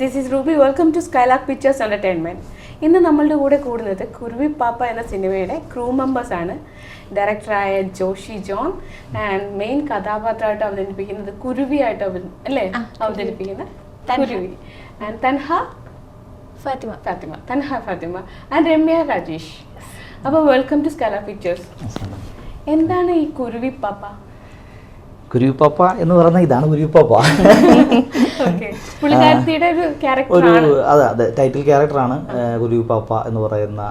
This is Ruby welcome to Skylark pictures entertainment ഇന്ന് നമ്മളുടെ കൂടെ കൂടുന്നത് കുരുവി പാപ്പ എന്ന സിനിമയുടെ ക്രൂ മെമ്പേഴ്സാണ് ആണ്. ഡയറക്ടറായ ജോഷി ജോൺ ആൻഡ് മെയിൻ കഥാപാത്രമായിട്ട് അവതരിപ്പിക്കുന്നത് കുരുവിയായിട്ട് അവ അല്ലേ? അവതരിപ്പിക്കുന്ന കുരുവി ആൻഡ് തൻഹ? ഫാത്തിമ. ഫാത്തിമ. തൻഹ ഫാത്തിമ. ആൻഡ് രമ്യ രാജേഷ്. അപ്പോൾ വെൽക്കം ടു സ്കൈലാക് പിക്ചേഴ്സ് എന്താണ് ഈ കുരുവി പാപ്പ? കുരുവിപ്പാപ്പ എന്ന് പറഞ്ഞാൽ ഇതാണ് കുരുവിപ്പാപ്പ ഒരു അതെ അതെ ടൈറ്റിൽ ക്യാരക്ടറാണ് കുരുവിപ്പാപ്പ എന്ന് പറയുന്ന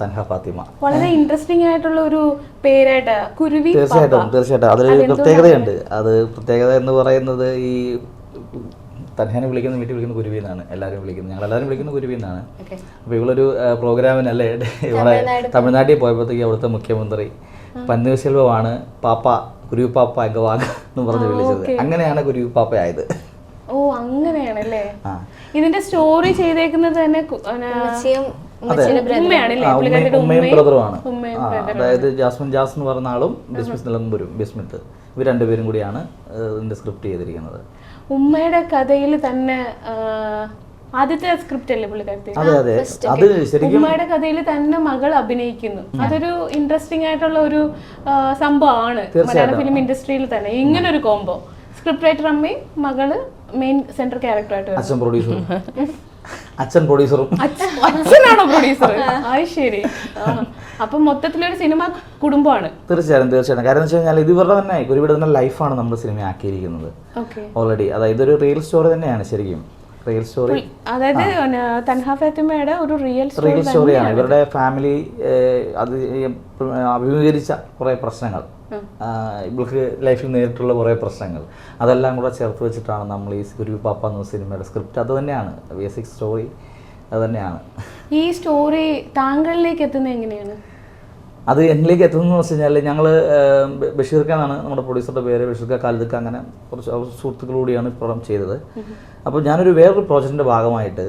തൻഹ ഫാത്തിമ. വളരെ ഇൻട്രസ്റ്റിംഗ് ആയിട്ടുള്ള ഒരു പേരായിട്ട് കുരുവി തീർച്ചയായിട്ടും പാപ്പ. തീർച്ചയായിട്ടും അതൊരു പ്രത്യേകതയുണ്ട്. അത് പ്രത്യേകത എന്ന് പറയുന്നത് ഈ തൻഹനെ വിളിക്കുന്ന വീട്ടിൽ വിളിക്കുന്ന കുരുവി എന്നാണ് എല്ലാവരും വിളിക്കുന്നത്. ഞങ്ങൾ എല്ലാവരും വിളിക്കുന്ന കുരുവി എന്നാണ്. അപ്പോൾ ഇവളൊരു പ്രോഗ്രാമിനല്ലേ? ഇവിടെ തമിഴ്നാട്ടിൽ പോയപ്പോഴത്തേക്ക് അവിടുത്തെ മുഖ്യമന്ത്രി പന്നീർശെൽവമാണ് പാപ്പ കുരുവി പാപ്പ എങ്കവാഗ എന്ന് പറഞ്ഞ് വിളിച്ചത്. അങ്ങനെയാണ് കുരുവിപ്പാപ്പയായത് ഓ അങ്ങനെയാണല്ലേ? ഇതിന്റെ സ്റ്റോറി ചെയ്തേക്കുന്നത് തന്നെ ഉമ്മയും ബ്രദറുമാണ്. അതായത് ജാസ്മിൻ ജാസ് എന്ന് പറഞ്ഞ ആളും ബിസ്മിസ് നിലമ്പൂരും ബിസ്മിത്ത്. ഇവർ രണ്ടുപേരും കൂടിയാണ് ഇതിന്റെ സ്ക്രിപ്റ്റ് ചെയ്തിരിക്കുന്നത്. ഉമ്മയുടെ കഥയിൽ തന്നെ ആദ്യത്തെ സ്ക്രിപ്റ്റ് അല്ലേ പുള്ളിക്കാരത്തി അതെ അതെ. അത് ശരിക്കും ഉമ്മയുടെ കഥയിൽ തന്നെ മകൾ അഭിനയിക്കുന്നു. അതൊരു ഇൻട്രസ്റ്റിംഗ് ആയിട്ടുള്ള ഒരു സംഭവമാണ് മലയാള ഫിലിം ഇൻഡസ്ട്രിയിൽ തന്നെ. ഇങ്ങനെ ഒരു കോംബോ സ്ക്രിപ്റ്റ് റൈറ്റർ അമ്മയും മകൾ മെയിൻ സെന്റർ ക്യാരക്ടറായിട്ട് അച്ഛൻ പ്രൊഡ്യൂസറും അച്ഛൻ പ്രൊഡ്യൂസറും അച്ഛ- അച്ഛനാണോ പ്രൊഡ്യൂസർ അത് ശരി. അപ്പൊ മൊത്തത്തിലൊരു സിനിമ കുടുംബമാണ്. തീർച്ചയായും തീർച്ചയായും. കാരണം വെച്ച് കഴിഞ്ഞാൽ ഇത് ഇവരുടെ തന്നെ ഒരുപാട് തന്നെ ലൈഫാണ് നമ്മൾ സിനിമ ആക്കിയിരിക്കുന്നത്. ഓൾറെഡി അതായത് ഒരു റിയൽ സ്റ്റോറി തന്നെയാണ് ശരിക്കും. റിയൽ സ്റ്റോറി അതായത് തൻഹാ ഫാത്തിമയുടെ ഒരു റിയൽ റിയൽ സ്റ്റോറിയാണ് ഇവരുടെ ഫാമിലി അത് അഭിമുഖീകരിച്ച കുറേ പ്രശ്നങ്ങൾ. ഇവൾക്ക് ലൈഫിൽ നേരിട്ടുള്ള കുറേ പ്രശ്നങ്ങൾ. അതെല്ലാം കൂടെ ചേർത്ത് വെച്ചിട്ടാണ് നമ്മൾ ഈ ഗുരു പാപ്പ എന്ന സിനിമയുടെ സ്ക്രിപ്റ്റ്. അത് തന്നെയാണ്. ബേസിക് സ്റ്റോറി അത് തന്നെയാണ്. ഈ സ്റ്റോറി താങ്കളിലേക്ക് എത്തുന്നത് എങ്ങനെയാണ്? അത് എന്നിലേക്ക് എത്തുന്നതെന്ന് വെച്ച് കഴിഞ്ഞാൽ ഞങ്ങൾ ബഷീർ നമ്മുടെ പ്രൊഡ്യൂസറുടെ പേര്. ബഷീർ ഖാൻ കാലിദക്ക അങ്ങനെ കുറച്ച് സുഹൃത്തുക്കളോടെയാണ് ഇപ്പോഴും ചെയ്തത്. അപ്പോൾ ഞാനൊരു വേറൊരു പ്രോജക്റ്റിന്റെ ഭാഗമായിട്ട്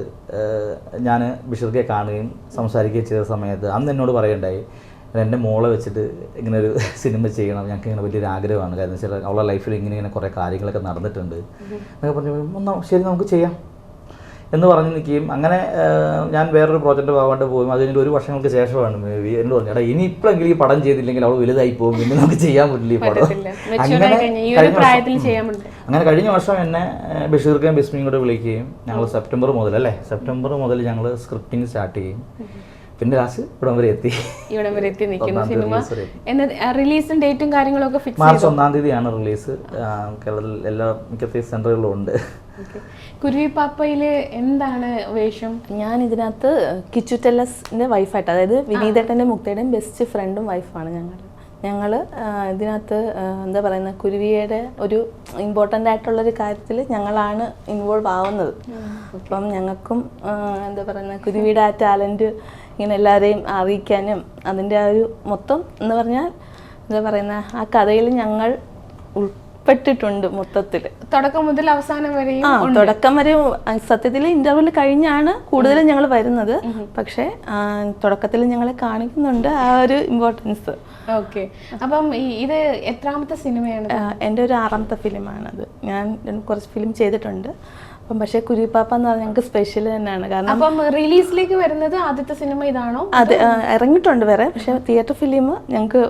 ഞാൻ ബഷീർ ഖയെ കാണുകയും സംസാരിക്കുകയും ചെയ്ത സമയത്ത് അന്ന് എന്നോട് പറയുണ്ടായി എന്റെ മോളെ വെച്ചിട്ട് ഇങ്ങനെ ഒരു സിനിമ ചെയ്യണം. ഞങ്ങൾക്ക് ഇങ്ങനെ വലിയൊരു ആഗ്രഹമാണ്. കാരണം വെച്ചാൽ അവളുടെ ലൈഫിൽ ഇങ്ങനെ ഇങ്ങനെ കുറേ കാര്യങ്ങളൊക്കെ നടന്നിട്ടുണ്ട്. എന്നൊക്കെ പറഞ്ഞു "എന്നാ ശരി നമുക്ക് ചെയ്യാം. എന്ന് പറഞ്ഞ് നിൽക്കുകയും അങ്ങനെ ഞാൻ വേറൊരു പ്രോജക്റ്റ് പോകാണ്ട് പോകും അത് കഴിഞ്ഞിട്ട് ഒരു വർഷങ്ങൾക്ക് ശേഷമാണ് മേ ബി എന്നോട് പറഞ്ഞു എടാ ഇനി ഇപ്പോഴെങ്കിലും ഈ പടം ചെയ്തില്ലെങ്കിൽ അവൾ വലുതായി പോകും. പിന്നെ നമുക്ക് ചെയ്യാൻ പറ്റില്ല ഈ പടം. പറ്റില്ല. അങ്ങനെ കഴിഞ്ഞ വർഷം എന്നെ ബഷീർക്കയും ബിസ്മിയും കൂടെ വിളിക്കുകയും ഞങ്ങൾ സെപ്റ്റംബർ മുതൽ അല്ലേ? സെപ്റ്റംബർ മുതൽ ഞങ്ങൾ സ്ക്രിപ്റ്റിംഗ് സ്റ്റാർട്ട് ചെയ്യും. പിന്നെ ലാസ്റ്റ് ഇവിടം വരെ എത്തി. ഇവിടം വരെ എത്തി നിൽക്കുന്ന സിനിമ. റിലീസും ഡേറ്റും കാര്യങ്ങളൊക്കെ ഫിക്സ് മാർച്ച് ഒന്നാം തീയതിയാണ് റിലീസ് കേരളത്തിൽ എല്ലാ മിക്ക സെന്ററുകളും ഉണ്ട്. കുരുവി പാപ്പയിൽ എന്താണ് വേഷം? ഞാൻ ഇതിനകത്ത് കിച്ചു ടെല്ലസിന്റെ വൈഫായിട്ട് അതായത് വിനീതേട്ടന്റെ മുക്തയുടെയും ബെസ്റ്റ് ഫ്രണ്ടും വൈഫാണ് ഞങ്ങൾ ഞങ്ങൾ ഇതിനകത്ത് എന്താ പറയുന്നത് കുരുവിയുടെ ഒരു ഇമ്പോർട്ടന്റ് ആയിട്ടുള്ളൊരു കാര്യത്തിൽ ഞങ്ങളാണ് ഇൻവോൾവ് ആവുന്നത്. അപ്പം ഞങ്ങൾക്കും എന്താ പറയുന്നത് കുരുവിയുടെ ആ ടാലന്റ് ഇങ്ങനെ എല്ലാവരെയും അറിയിക്കാനും അതിന്റെ ആ ഒരു മൊത്തം എന്ന് പറഞ്ഞാൽ എന്താ പറയുന്ന ആ കഥയിൽ ഞങ്ങൾ ഉൾപ്പെട്ടിട്ടുണ്ട് മൊത്തത്തിൽ തുടക്കം മുതൽ അവസാനം വരെയും ആ തുടക്കം വരെ സത്യത്തിൽ ഇന്റർവ്യൂൽ കഴിഞ്ഞാണ് കൂടുതലും ഞങ്ങൾ വരുന്നത്. പക്ഷേ തുടക്കത്തിൽ ഞങ്ങളെ കാണിക്കുന്നുണ്ട് ആ ഒരു ഇമ്പോർട്ടൻസ് ഓക്കെ. അപ്പം ഇത് എത്രാമത്തെ സിനിമയാണ്? എന്റെ ഒരു ആറാമത്തെ ഫിലിമാണത്. ഞാൻ കുറച്ച് ഫിലിം ചെയ്തിട്ടുണ്ട്. അപ്പം പക്ഷേ കുരുപ്പാപ്പ എന്ന് പറഞ്ഞാൽ ഞങ്ങൾക്ക് സ്പെഷ്യൽ തന്നെയാണ്. കാരണം അപ്പം റിലീസിലേക്ക് വരുന്നത് ആദ്യത്തെ സിനിമ ഇതാണോ? അത് ഇറങ്ങിയിട്ടുണ്ട് വേറെ. പക്ഷെ തിയേറ്റർ ഫിലിം ഞങ്ങൾക്ക്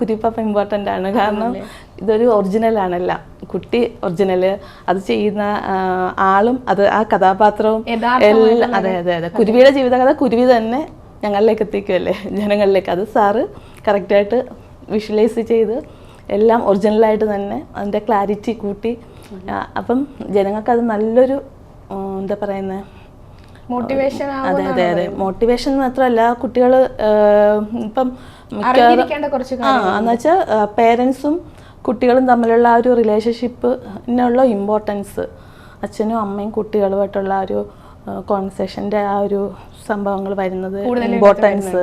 കുരുപ്പാപ്പ ഇമ്പോർട്ടന്റ് ആണ്. കാരണം ഇതൊരു ഒറിജിനൽ ആണല്ല. കുട്ടി ഒറിജിനൽ അത് ചെയ്യുന്ന ആളും അത് ആ കഥാപാത്രവും എല്ലാം അതെ അതെ അതെ. കുരുവിയുടെ ജീവിതകഥ കുരുവി തന്നെ ഞങ്ങളിലേക്ക് എത്തിക്കുമല്ലേ ജനങ്ങളിലേക്ക്. അത് സാറ് കറക്റ്റായിട്ട് വിഷ്വലൈസ് ചെയ്ത് എല്ലാം ഒറിജിനലായിട്ട് തന്നെ അതിന്റെ ക്ലാരിറ്റി കൂട്ടി. അപ്പം ജനങ്ങൾക്ക് അത് നല്ലൊരു എന്താ പറയുന്നത് മോട്ടിവേഷൻ അതെ അതെ അതെ. മോട്ടിവേഷൻ മാത്രമല്ല കുട്ടികൾ ഇപ്പം ആ എന്ന് വെച്ചാൽ പേരൻസും കുട്ടികളും തമ്മിലുള്ള ആ ഒരു റിലേഷൻഷിപ്പിനുള്ള ഇമ്പോർട്ടൻസ് അച്ഛനും അമ്മയും കുട്ടികളുമായിട്ടുള്ള ആ ഒരു കോൺവെർസേഷന്റെ ആ ഒരു സംഭവങ്ങൾ വരുന്നത് ഇമ്പോർട്ടൻസ്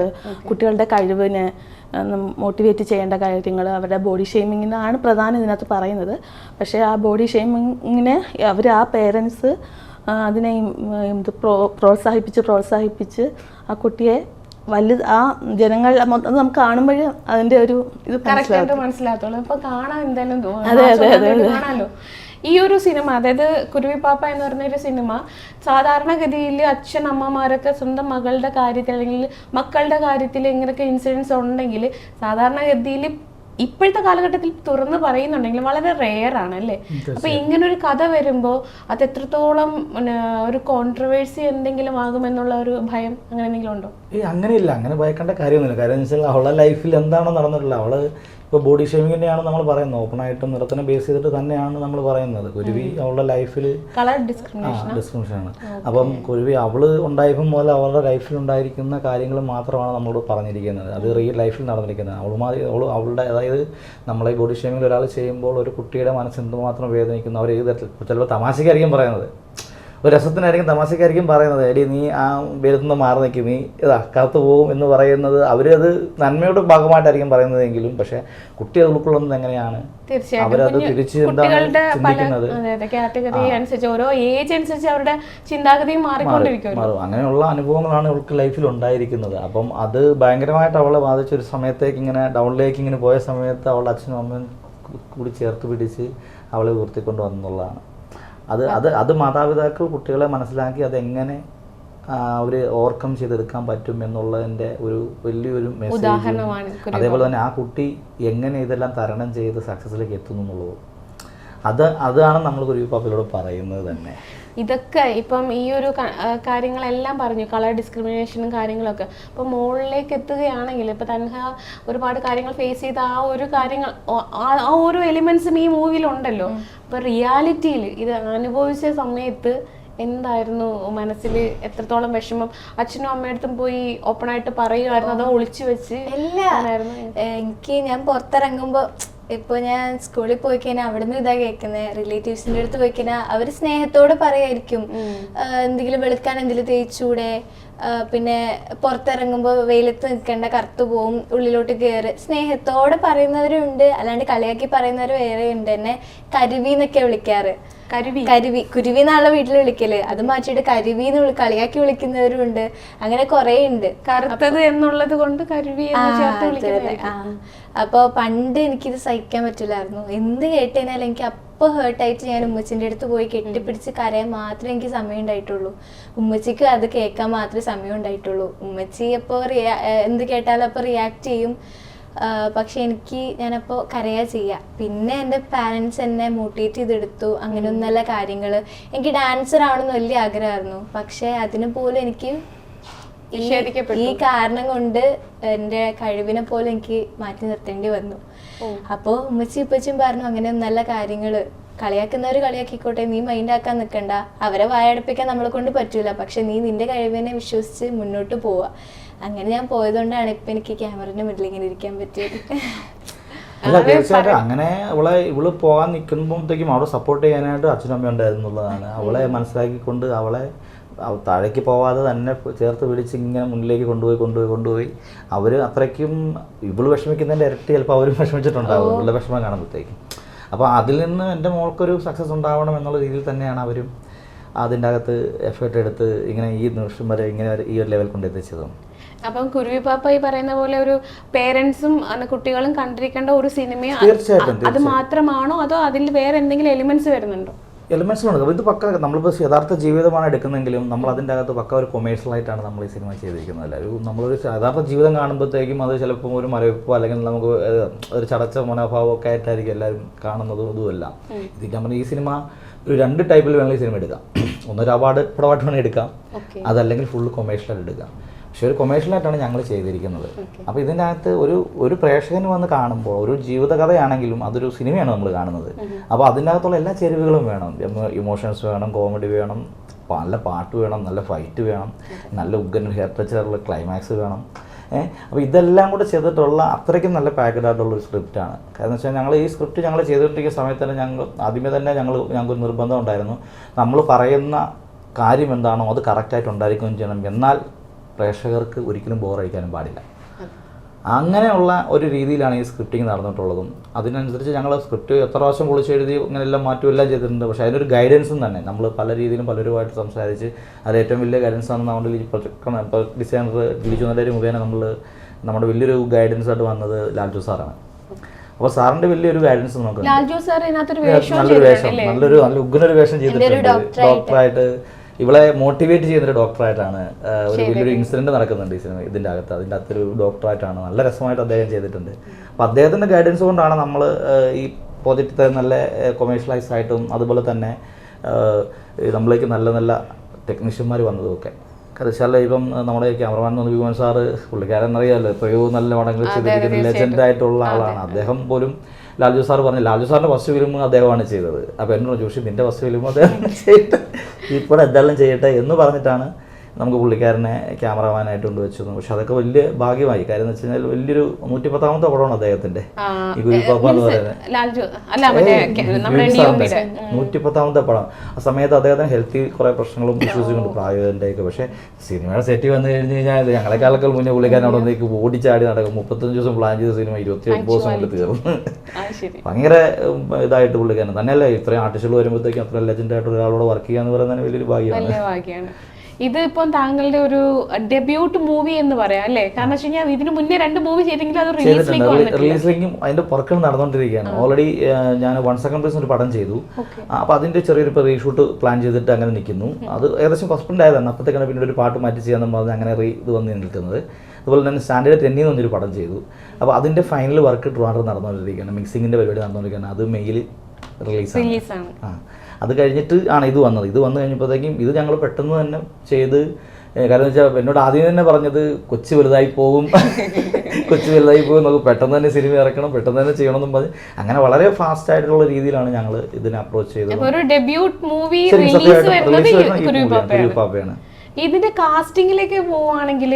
കുട്ടികളുടെ കഴിവിനെ മോട്ടിവേറ്റ് ചെയ്യേണ്ട കാര്യങ്ങൾ അവരുടെ ബോഡി ഷെയ്മിങ്ങിനാണ് പ്രധാനം ഇതിനകത്ത് പറയുന്നത്. പക്ഷേ ആ ബോഡി ഷെയ്മിങ്ങിനെ അവർ ആ പേരൻസ് അതിനെ എന്ത് ഇത് പ്രോ പ്രോത്സാഹിപ്പിച്ച് പ്രോത്സാഹിപ്പിച്ച് ആ കുട്ടിയെ വലുത് ആ ജനങ്ങൾ മൊത്തം നമുക്ക് കാണുമ്പോഴേ അതിന്റെ ഒരു ഇത് മനസ്സിലാകത്തുള്ളൂ. അപ്പൊ കാണാൻ എന്തായാലും തോന്നുന്നു. അതെ, അതെ, അതെ, അതെ. ഈ ഒരു സിനിമ അതായത് കുരുവിപ്പാപ്പ എന്ന് പറഞ്ഞൊരു സിനിമ സാധാരണഗതിയിൽ അച്ഛൻ അമ്മമാരൊക്കെ സ്വന്തം മകളുടെ കാര്യത്തിൽ അല്ലെങ്കിൽ മക്കളുടെ കാര്യത്തിൽ ഇങ്ങനെയൊക്കെ ഇൻസിഡൻസ് ഉണ്ടെങ്കിൽ സാധാരണഗതിയിൽ ഇപ്പോഴത്തെ കാലഘട്ടത്തിൽ തുറന്ന് പറയുന്നുണ്ടെങ്കിൽ വളരെ റെയർ ആണ് അല്ലേ? അപ്പൊ ഇങ്ങനെ ഒരു കഥ വരുമ്പോ അത് എത്രത്തോളം ഒരു കോൺട്രവേഴ്സി എന്തെങ്കിലും ആകുമെന്നുള്ള ഒരു ഭയം അങ്ങനെ എന്തെങ്കിലും ഉണ്ടോ? ഏയ് അങ്ങനെയില്ല. അങ്ങനെ ഭയക്കേണ്ട കാര്യമൊന്നുമില്ല. കാരണം അവളെ വെച്ചാൽ ലൈഫിൽ എന്താണോ നടന്നിട്ടുള്ളത്. അവൾ ഇപ്പോൾ ബോഡി തന്നെയാണ് നമ്മൾ പറയുന്നത്. ഓപ്പണായിട്ടും നിറത്തിനെ ബേസ് ചെയ്തിട്ട് തന്നെയാണ് നമ്മൾ പറയുന്നത്. കുരുവി അവളുടെ ലൈഫിൽ ഡിസ്ക്രിമിനേഷൻ ആണ്. അപ്പം കുരുവി അവൾ ഉണ്ടായപ്പം മുതൽ അവളുടെ ലൈഫിൽ ഉണ്ടായിരിക്കുന്ന കാര്യങ്ങൾ മാത്രമാണ് നമ്മളോട് പറഞ്ഞിരിക്കുന്നത്. അത് റിയൽ ലൈഫിൽ നടന്നിരിക്കുന്നത്. അവളുമാതി അവൾ അവളുടെ അതായത് നമ്മളെ ബോഡി ഷേമിംഗ് ഒരാൾ ചെയ്യുമ്പോൾ ഒരു കുട്ടിയുടെ മനസ്സ് എന്തുമാത്രം വേദനിക്കുന്നു അവർ ഏത് തരത്തിൽ ചിലപ്പോൾ തമാശയ്ക്കായിരിക്കും പറയുന്നത്. ഒരു രസത്തിനായിരിക്കും തമാശക്കായിരിക്കും പറയുന്നത്. എടി നീ ആ വേരത്തുനിന്ന് മാറി നിൽക്കും നീ ഇതാ കറുത്ത് പോകും എന്ന് പറയുന്നത് അവരത് നന്മയുടെ ഭാഗമായിട്ടായിരിക്കും പറയുന്നതെങ്കിലും പക്ഷേ കുട്ടി അത് ഉൾക്കൊള്ളുന്നത് എങ്ങനെയാണ്? അവരത് തിരിച്ച് കുട്ടികളുടെ കാറ്റഗറി അനുസരിച്ച് ഓരോ ഏജ് അനുസരിച്ച് അവരുടെ ചിന്താഗതിയും അങ്ങനെയുള്ള അനുഭവങ്ങളാണ് അവൾക്ക് ലൈഫിൽ ഉണ്ടായിരിക്കുന്നത്. അപ്പം അത് ഭയങ്കരമായിട്ട് അവളെ ബാധിച്ച ഒരു സമയത്തേക്ക് ഇങ്ങനെ ഡൗണിലേക്ക് ഇങ്ങനെ പോയ സമയത്ത് അവളുടെ അച്ഛനും അമ്മയും കൂടി ചേർത്ത് പിടിച്ച് അവളെ ഉയർത്തിക്കൊണ്ട് വന്നുള്ളതാണ് അത് അത് അത് മാതാപിതാക്കൾ കുട്ടികളെ മനസ്സിലാക്കി അതെങ്ങനെ അവർ ഓവർകം ചെയ്തെടുക്കാൻ പറ്റും എന്നുള്ളതിന്റെ ഒരു വലിയൊരു മെസ്സേജ് അതേപോലെ തന്നെ ആ കുട്ടി എങ്ങനെ ഇതെല്ലാം തരണം ചെയ്ത് സക്സസ്സിലേക്ക് എത്തുന്നു എന്നുള്ളത്. അത് അതാണ് നമ്മൾ ഗുരുവിപ്പാപ്പയിലൂടെ പറയുന്നത് തന്നെ. ഇതൊക്കെ ഇപ്പം ഈ ഒരു കാര്യങ്ങളെല്ലാം പറഞ്ഞു. കളർ ഡിസ്ക്രിമിനേഷനും കാര്യങ്ങളൊക്കെ. ഇപ്പം മുകളിലേക്ക് എത്തുകയാണെങ്കിൽ ഇപ്പം തൻഹ ഒരുപാട് കാര്യങ്ങൾ ഫേസ് ചെയ്ത ആ ഒരു കാര്യങ്ങൾ ആ ആ ഓരോ എലിമെൻസും ഈ മൂവിയിലുണ്ടല്ലോ അപ്പോൾ റിയാലിറ്റിയിൽ ഇത് അനുഭവിച്ച സമയത്ത് എന്തായിരുന്നു മനസ്സിൽ എത്രത്തോളം വിഷമം? അച്ഛനും അമ്മയടുത്തും പോയി ഓപ്പൺ ആയിട്ട് പറയുമായിരുന്നു അതോ ഒളിച്ചു വെച്ച് ഇല്ല. എനിക്ക് ഞാൻ പുറത്തിറങ്ങുമ്പോ ഇപ്പൊ ഞാൻ സ്കൂളിൽ പോയി കഴിഞ്ഞാൽ അവിടെ നിന്ന് ഇതാ കേൾക്കുന്നത് റിലേറ്റീവ്സിന്റെ അടുത്ത് പോയി കഴിഞ്ഞാൽ അവർ സ്നേഹത്തോടെ പറയായിരിക്കും. എന്തെങ്കിലും വെളുക്കാൻ എന്തെങ്കിലും തേച്ചൂടെ? പിന്നെ പുറത്തിറങ്ങുമ്പോൾ വെയിലത്ത് നിൽക്കേണ്ട കറുത്തു പോവും ഉള്ളിലോട്ട് കയറി സ്നേഹത്തോടെ പറയുന്നവരുണ്ട്. അല്ലാണ്ട് കളിയാക്കി പറയുന്നവർ വേറെ ഉണ്ട് എന്നെ കരുവി എന്നൊക്കെ വിളിക്കാറ്. കരുവി. കരുവി. കുരുവി എന്നാണല്ലോ വീട്ടിൽ വിളിക്കൽ. അത് മാറ്റിയിട്ട് കരുവി എന്ന് വിളി കളിയാക്കി വിളിക്കുന്നവരും ഉണ്ട് അങ്ങനെ കൊറേ ഉണ്ട് കറുത്തത് എന്നുള്ളത് കൊണ്ട് കരുവി. അപ്പൊ പണ്ട് എനിക്കിത് സഹിക്കാൻ പറ്റില്ലായിരുന്നു. എന്ത് കേട്ടുകഴിഞ്ഞാൽ എനിക്ക് അപ്പൊ ഹേർട്ടായിട്ട് ഞാൻ ഉമ്മച്ചിന്റെ അടുത്ത് പോയി കെട്ടിപ്പിടിച്ച് കരയാൻ മാത്രമേ എനിക്ക് സമയം ഉണ്ടായിട്ടുള്ളൂ. ഉമ്മച്ചിക്ക് അത് കേൾക്കാൻ മാത്രമേ സമയം ഉണ്ടായിട്ടുള്ളൂ. ഉമ്മച്ചി അപ്പോൾ റിയാ എന്ത് കേട്ടാലും അപ്പോൾ റിയാക്ട് ചെയ്യും. പക്ഷെ എനിക്ക് ഞാനപ്പോൾ കരയാ ചെയ്യുക പിന്നെ എന്റെ പാരൻസ് എന്നെ മോട്ടിവേറ്റ് ചെയ്തെടുത്തു. നല്ല കാര്യങ്ങൾ എനിക്ക് ഡാൻസർ ആവണമെന്ന് വലിയ ആഗ്രഹമായിരുന്നു. പക്ഷേ അതിന് പോലും എനിക്ക്. ഈ കാരണം കൊണ്ട് എന്റെ കഴിവിനെ പോലും എനിക്ക് മാറ്റി നിർത്തേണ്ടി വന്നു. അപ്പോൾ ഉമ്മച്ചി ഉപ്പച്ചും പറഞ്ഞു അങ്ങനെ നല്ല കാര്യങ്ങൾ കളിയാക്കുന്നവർ കളിയാക്കിക്കോട്ടെ. നീ മൈൻഡ് ആക്കാൻ നിൽക്കണ്ട അവരെ വായടപ്പിക്കാൻ നമ്മളെ കൊണ്ട് പറ്റൂല. പക്ഷെ നീ നിന്റെ കഴിവിനെ വിശ്വസിച്ച് മുന്നോട്ട് പോവുക അങ്ങനെ ഞാൻ പോയതുകൊണ്ടാണ് ഇപ്പം എനിക്ക് ക്യാമറന്റെ മുന്നിൽ ഇങ്ങനെ ഇരിക്കാൻ പറ്റിയത്. അല്ല തീർച്ചയായിട്ടും അങ്ങനെ അവളെ ഇവൾ പോകാൻ നിൽക്കുമ്പോഴത്തേക്കും അവളെ സപ്പോർട്ട് ചെയ്യാനായിട്ട് അച്ഛനും ഉണ്ടായിരുന്നു ഉണ്ടായിരുന്നുള്ളതാണ്. അവളെ മനസ്സിലാക്കിക്കൊണ്ട് അവളെ താഴേക്ക് പോവാതെ തന്നെ ചേർത്ത് പിടിച്ച് ഇങ്ങനെ മുന്നിലേക്ക് കൊണ്ടുപോയി കൊണ്ടുപോയി കൊണ്ടുപോയി. അവർ അത്രയ്ക്കും ഇവൾ വിഷമിക്കുന്നതിന്റെ ഇരട്ടി ചിലപ്പോൾ അവരും വിഷമിച്ചിട്ടുണ്ടാവും. ഇവളുടെ വിഷമം കാണുമ്പോഴത്തേക്കും. അപ്പോൾ അതിൽ നിന്ന് എന്റെ മോൾക്കൊരു സക്സസ് ഉണ്ടാവണം എന്നുള്ള രീതിയിൽ തന്നെയാണ് അവരും അതിന്റെ അകത്ത് എഫേർട്ട് എടുത്ത് ഇങ്ങനെ ഈ നിമിഷം വരെ ഇങ്ങനെ ഈ ഒരു ലെവൽ കൊണ്ട് എത്തിച്ചതും കുരുവി പാപ്പ ഈ പറയുന്ന പോലെ ഒരു പേരൻസും കുട്ടികളും കണ്ടിരിക്കേണ്ട ഒരു സിനിമ അത് മാത്രമാണോ അതോ അതിൽ വേറെ എന്തെങ്കിലും എലിമെന്റ്സ് വരുന്നുണ്ടോ? എലിമെന്റ്സിലുണ്ട് അപ്പോൾ ഇത് പക്ക നമ്മളിപ്പോൾ യഥാർത്ഥ ജീവിതമാണ് എടുക്കുന്നെങ്കിലും നമ്മൾ അതിന്റെ അകത്ത് പക്ക ഒരു കൊമേഴ്ഷ്യൽ ആയിട്ടാണ് നമ്മൾ ഈ സിനിമ ചെയ്തിരിക്കുന്നത്. അല്ല? ഒരു നമ്മളൊരു യഥാർത്ഥ ജീവിതം കാണുമ്പോഴത്തേക്കും അത് ചിലപ്പോൾ ഒരു മരവിപ്പോ അല്ലെങ്കിൽ നമുക്ക് ഒരു ചടച്ച മനോഭാവം ഒക്കെ ആയിട്ടായിരിക്കും എല്ലാവരും കാണുന്നതും ഇതുമല്ല ഇത് നമ്മൾ ഈ സിനിമ ഒരു രണ്ട് ടൈപ്പിൽ വേണമെങ്കിൽ സിനിമ എടുക്കാം. ഒന്നൊരു അവാർഡ് പടമായിട്ട് വേണമെങ്കിൽ എടുക്കാം. അതല്ലെങ്കിൽ ഫുൾ കൊമേഴ്ഷ്യലായിട്ട് എടുക്കാം. പക്ഷെ ഒരു കൊമേഴ്ഷ്യലായിട്ടാണ് ഞങ്ങൾ ചെയ്തിരിക്കുന്നത്. അപ്പോൾ ഇതിന്റെ അകത്ത് ഒരു ഒരു പ്രേക്ഷകന് വന്ന് കാണുമ്പോൾ ഒരു ജീവിതകഥയാണെങ്കിലും അതൊരു സിനിമയാണ് നമ്മൾ കാണുന്നത്. അപ്പോൾ അതിന്റെ അകത്തുള്ള എല്ലാ ചേരുവകളും വേണം. ഇമോഷൻസ് വേണം കോമഡി വേണം നല്ല പാട്ട് വേണം നല്ല ഫൈറ്റ് വേണം നല്ല ഉഗ്രൻ ഹെയർ ടച്ചറുള്ള ക്ലൈമാക്സ് വേണം. ഏഹ് അപ്പോൾ ഇതെല്ലാം കൂടെ ചെയ്തിട്ടുള്ള അത്രയ്ക്കും നല്ല പാക്കഡ് ആയിട്ടുള്ള ഒരു സ്ക്രിപ്റ്റാണ് കാരണം വെച്ചാൽ ഞങ്ങൾ ഈ സ്ക്രിപ്റ്റ് ഞങ്ങൾ ചെയ്തിട്ടിരിക്കുന്ന സമയത്ത് തന്നെ ഞങ്ങൾ ആദ്യമേ തന്നെ ഞങ്ങൾ ഞങ്ങൾക്ക് നിർബന്ധം ഉണ്ടായിരുന്നു. നമ്മൾ പറയുന്ന കാര്യം എന്താണോ അത് കറക്റ്റായിട്ട് ഉണ്ടായിരിക്കുകയും ചെയ്യണം. എന്നാൽ പ്രേക്ഷകർക്ക് ഒരിക്കലും ബോറടിക്കാനും പാടില്ല. അങ്ങനെയുള്ള ഒരു രീതിയിലാണ് ഈ സ്ക്രിപ്റ്റിംഗ് നടന്നിട്ടുള്ളതും. അതിനനുസരിച്ച് ഞങ്ങൾ സ്ക്രിപ്റ്റ് എത്ര പ്രാവശ്യം പൊളിച്ച് എഴുതി ഇങ്ങനെ എല്ലാം മാറ്റും എല്ലാം ചെയ്തിട്ടുണ്ട്. പക്ഷേ അതിനൊരു ഗൈഡൻസും തന്നെ. നമ്മൾ പല രീതിയിലും പലരുമായിട്ട് സംസാരിച്ച് അതിൽ ഏറ്റവും വലിയ ഗൈഡൻസ് ആണ് നമ്മുടെ ഈ പ്രൊജക്ട് ഡിസൈനർ ലിജു നല്ലൊരു മുഖേന നമ്മൾ നമ്മുടെ വലിയൊരു ഗൈഡൻസ് ആയിട്ട് വന്നത് ലാൽജു സാറാണ്. അപ്പോൾ സാറിന്റെ വലിയൊരു ഗൈഡൻസ് നമുക്ക് നല്ലൊരു വേഷം. നല്ലൊരു നല്ല ഉഗ്രനൊരു വേഷം ചെയ്തിട്ടുണ്ട്. ഡോക്ടറായിട്ട് ഇവളെ മോട്ടിവേറ്റ് ചെയ്യുന്നൊരു ഡോക്ടറായിട്ടാണ് ഒരു വലിയൊരു ഇൻസിഡന്റ് നടക്കുന്നുണ്ട് ഈ സിനിമ ഇതിന്റെ അകത്ത്. അതിന്റെ അകത്തൊരു ഡോക്ടറായിട്ടാണ് നല്ല രസമായിട്ട് അദ്ദേഹം ചെയ്തിട്ടുണ്ട്. അപ്പോൾ അദ്ദേഹത്തിന്റെ ഗൈഡൻസ് കൊണ്ടാണ് നമ്മൾ ഈ പ്രോജക്റ്റ് നല്ല കൊമേഴ്ഷ്യലൈസ് ആയിട്ടും അതുപോലെ തന്നെ നമ്മളേക്ക് നമ്മളിലേക്ക് നല്ല നല്ല ടെക്നീഷ്യന്മാർ വന്നതും ഒക്കെ കാരണം വെച്ചാൽ ഇപ്പം നമ്മുടെ ക്യാമറമാൻ എന്ന് വിമാൻ സാറ് പുള്ളിക്കാരൻ അറിയാമല്ലോ എത്രയോ നല്ല പടങ്ങൾ ചെയ്തിരിക്കുന്ന ലെജൻഡ് ആയിട്ടുള്ള ആളാണ്. അദ്ദേഹം പോലും ലാൽജു സാർ പറഞ്ഞു ലാൽജു സാറിന്റെ ഫസ്റ്റ് ഫിലിം അദ്ദേഹമാണ് ചെയ്തത്. അപ്പോൾ എന്നോട് ജോഷി നിന്റെ ഫസ്റ്റ് ഫിലിം അദ്ദേഹം ചെയ്യട്ടെ ഇപ്പോൾ എന്തെല്ലാം ചെയ്യട്ടെ എന്ന് പറഞ്ഞിട്ടാണ് നമുക്ക് പുള്ളിക്കാരനെ ക്യാമറമാനായിട്ട് കൊണ്ടുവച്ചു പക്ഷെ അതൊക്കെ വലിയ ഭാഗ്യമായി. കാര്യം എന്ന് വെച്ച് കഴിഞ്ഞാൽ വലിയൊരു നൂറ്റിപ്പത്താമത്തെ പടമാണ് അദ്ദേഹത്തിന്റെ ഈ ഗുരുപാപ്പ എന്ന് പറയുന്നത്. പിയുടെ നൂറ്റിപ്പത്താമത്തെ പടം. ആ സമയത്ത് അദ്ദേഹത്തിന് ഹെൽത്തി കുറെ പ്രശ്നങ്ങളും ഇഷ്യൂസും കൊണ്ട് പ്രായത്തിന്റെയൊക്കെ പക്ഷെ സിനിമയുടെ സെറ്റ് വന്നു കഴിഞ്ഞ് കഴിഞ്ഞാൽ ഞങ്ങളെ ഞങ്ങളെക്കാളൊക്കെ മുന്നേ പുള്ളിക്കാരൻ അവിടെ വന്നേക്ക് ഓടിച്ചാടി നടക്കും. മുപ്പത്തഞ്ച് ദിവസം പ്ലാൻ ചെയ്ത സിനിമ ഇരുപത്തി ഒമ്പത് ദിവസം കൊണ്ട് തീർന്നു. ഭയങ്കര ഇതായിട്ട് പുള്ളിക്കാരൻ. തന്നെയല്ലേ ഇത്രയും ആർട്ടിസ്റ്റുകൾ വരുമ്പോഴത്തേക്കും അത്ര ലെജൻഡായിട്ട് ഒരാളോട് വർക്ക് ചെയ്യാന്ന് പറയുന്നത് വലിയൊരു ഭാഗ്യമാണ്. വലിയ ഭാഗ്യമാണ്. ഇത് ഇപ്പം താങ്കളുടെ ഒരു ഡെബ്യൂട്ട് മൂവി എന്ന് പറയാം അല്ലേ? കാരണം വെച്ച് കഴിഞ്ഞാൽ ഇതിന് മുന്നേ രണ്ട് മൂവി ചെയ്തെങ്കിലും അത് റിലീസിലേക്ക് അതിന്റെ പുറക്കൾ നടന്നുകൊണ്ടിരിക്കുകയാണ്. ഓൾറെഡി ഞാൻ വൺ സെക്കൻഡ് പ്ലേസ് ഒരു പടം ചെയ്തു. അപ്പൊ അതിന്റെ ചെറിയൊരു റീഷൂട്ട് പ്ലാൻ ചെയ്തിട്ട് അങ്ങനെ നിൽക്കുന്നു. അത് ഏകദേശം ഫസ്റ്റ് ആയതാണ്. അപ്പോഴത്തേക്കാണ് പിന്നീട് ഒരു പാട്ട് മാറ്റി ചെയ്യാന്ന് പറഞ്ഞ് അങ്ങനെ റീ ഇത് വന്ന് നിൽക്കുന്നത്. അതുപോലെ തന്നെ സ്റ്റാൻഡേർഡ് ടെന്നിൽ നിന്നൊരു പടം ചെയ്തു. അപ്പോൾ അതിന്റെ ഫൈനൽ വർക്ക് ട്രിവാൻഡ്രം നടന്നുകൊണ്ടിരിക്കുകയാണ്. മിക്സിങ്ങിന്റെ പരിപാടി നടന്നുകൊണ്ടിരിക്കുകയാണ്. അത് മെയിൽ റിലീസ് റിലീസാണ്. ആ. അത് കഴിഞ്ഞിട്ട് ആണ് ഇത് വന്നത്. ഇത് വന്നു കഴിഞ്ഞപ്പോഴത്തേക്കും ഇത് ഞങ്ങൾ പെട്ടെന്ന് തന്നെ ചെയ്ത് കാരണം വെച്ചാൽ എന്നോട് ആദ്യം തന്നെ പറഞ്ഞത് കൊച്ചു വലുതായി പോകും. കൊച്ചു വലുതായി പോകും നമുക്ക് പെട്ടെന്ന് തന്നെ സിനിമ ഇറക്കണം പെട്ടെന്ന് തന്നെ ചെയ്യണമെന്നും പറഞ്ഞ്. അങ്ങനെ വളരെ ഫാസ്റ്റ് ആയിട്ടുള്ള രീതിയിലാണ് ഞങ്ങൾ ഇതിനെ അപ്രോച്ച് ചെയ്തത്. ഒരു ഡെബ്യൂട്ട് മൂവി റിലീസ് വരുന്നത് ഇതിന്റെ കാസ്റ്റിംഗിലേക്ക് പോവുകയാണെങ്കിൽ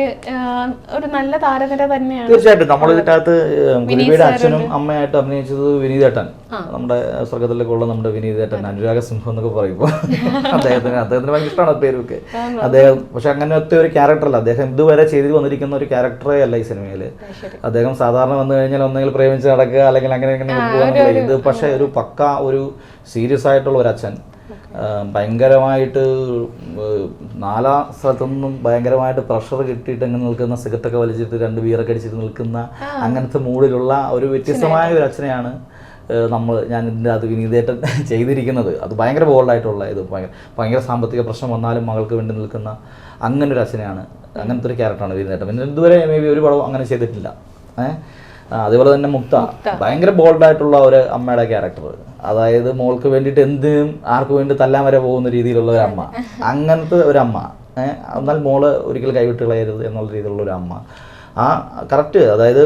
ഒരു നല്ല താരനിര തന്നെയാണ്. തീർച്ചയായിട്ടും. നമ്മൾ ഇതിനകത്ത് ഗുരുവിയുടെ അച്ഛനും അമ്മയായിട്ട് അഭിനയിച്ചത് വിനീതേട്ടൻ. നമ്മുടെ സ്വർഗത്തിലൊക്കെ ഉള്ള നമ്മുടെ വിനീതേട്ടൻ അനുരാഗ സിംഹം എന്നൊക്കെ പറയുമ്പോൾ. അദ്ദേഹത്തിന് അദ്ദേഹത്തിന് ഭയങ്കര ഇഷ്ടമാണ് പേരൊക്കെ. അദ്ദേഹം പക്ഷെ അങ്ങനത്തെ ഒരു ക്യാരക്ടറല്ല അദ്ദേഹം ഇതുവരെ ചെയ്തു വന്നിരിക്കുന്ന ഒരു ക്യാരക്ടറേ അല്ല ഈ സിനിമയിൽ അദ്ദേഹം സാധാരണ വന്നു കഴിഞ്ഞാൽ ഒന്നെങ്കിൽ പ്രേമിച്ച് നടക്കുക അല്ലെങ്കിൽ അങ്ങനെ ഇങ്ങനെ ഇത്. പക്ഷേ ഒരു പക്ക ഒരു സീരിയസ് ആയിട്ടുള്ള ഒരു അച്ഛൻ. ഭയങ്കരമായിട്ട് നാലാ സ്ഥലത്തുനിന്നും ഭയങ്കരമായിട്ട് പ്രഷർ കിട്ടിയിട്ട് അങ്ങനെ നിൽക്കുന്ന സിഗത്തൊക്കെ വലിച്ചിട്ട് രണ്ട് ബിയറൊക്കെ അടിച്ചിട്ട് നിൽക്കുന്ന അങ്ങനത്തെ മൂഡിലുള്ള ഒരു വ്യത്യസ്തമായ ഒരു അച്ഛനെയാണ് നമ്മൾ ഞാൻ ഇതിന്റെ അത് വിനീതേറ്റം ചെയ്തിരിക്കുന്നത്. അത് ഭയങ്കര ബോൾഡായിട്ടുള്ള ഇത്. ഭയങ്കര ഭയങ്കര സാമ്പത്തിക പ്രശ്നം വന്നാലും മകൾക്ക് വേണ്ടി നിൽക്കുന്ന അങ്ങനെ ഒരു അച്ഛനെയാണ്. അങ്ങനത്തെ ഒരു ക്യാരക്ടറാണ് വിനീതേട്ടൻ. പിന്നെ ഇതുവരെ മേ ബി ഒരു പടവും അങ്ങനെ ചെയ്തിട്ടില്ല. ഏഹ് അതേപോലെ തന്നെ മുക്ത. ഭയങ്കര ബോൾഡായിട്ടുള്ള ഒരു അമ്മയുടെ ക്യാരക്ടർ അതായത് മോൾക്ക് വേണ്ടിയിട്ട് എന്തിനും ആർക്കു വേണ്ടി തല്ലാൻ വരെ പോകുന്ന രീതിയിലുള്ള ഒരു അമ്മ. അങ്ങനത്തെ ഒരു അമ്മ. എന്നാൽ മോൾ ഒരിക്കലും കൈവിട്ട് കളയരുത് എന്നുള്ള രീതിയിലുള്ള ഒരു അമ്മ. ആ കറക്റ്റ് അതായത്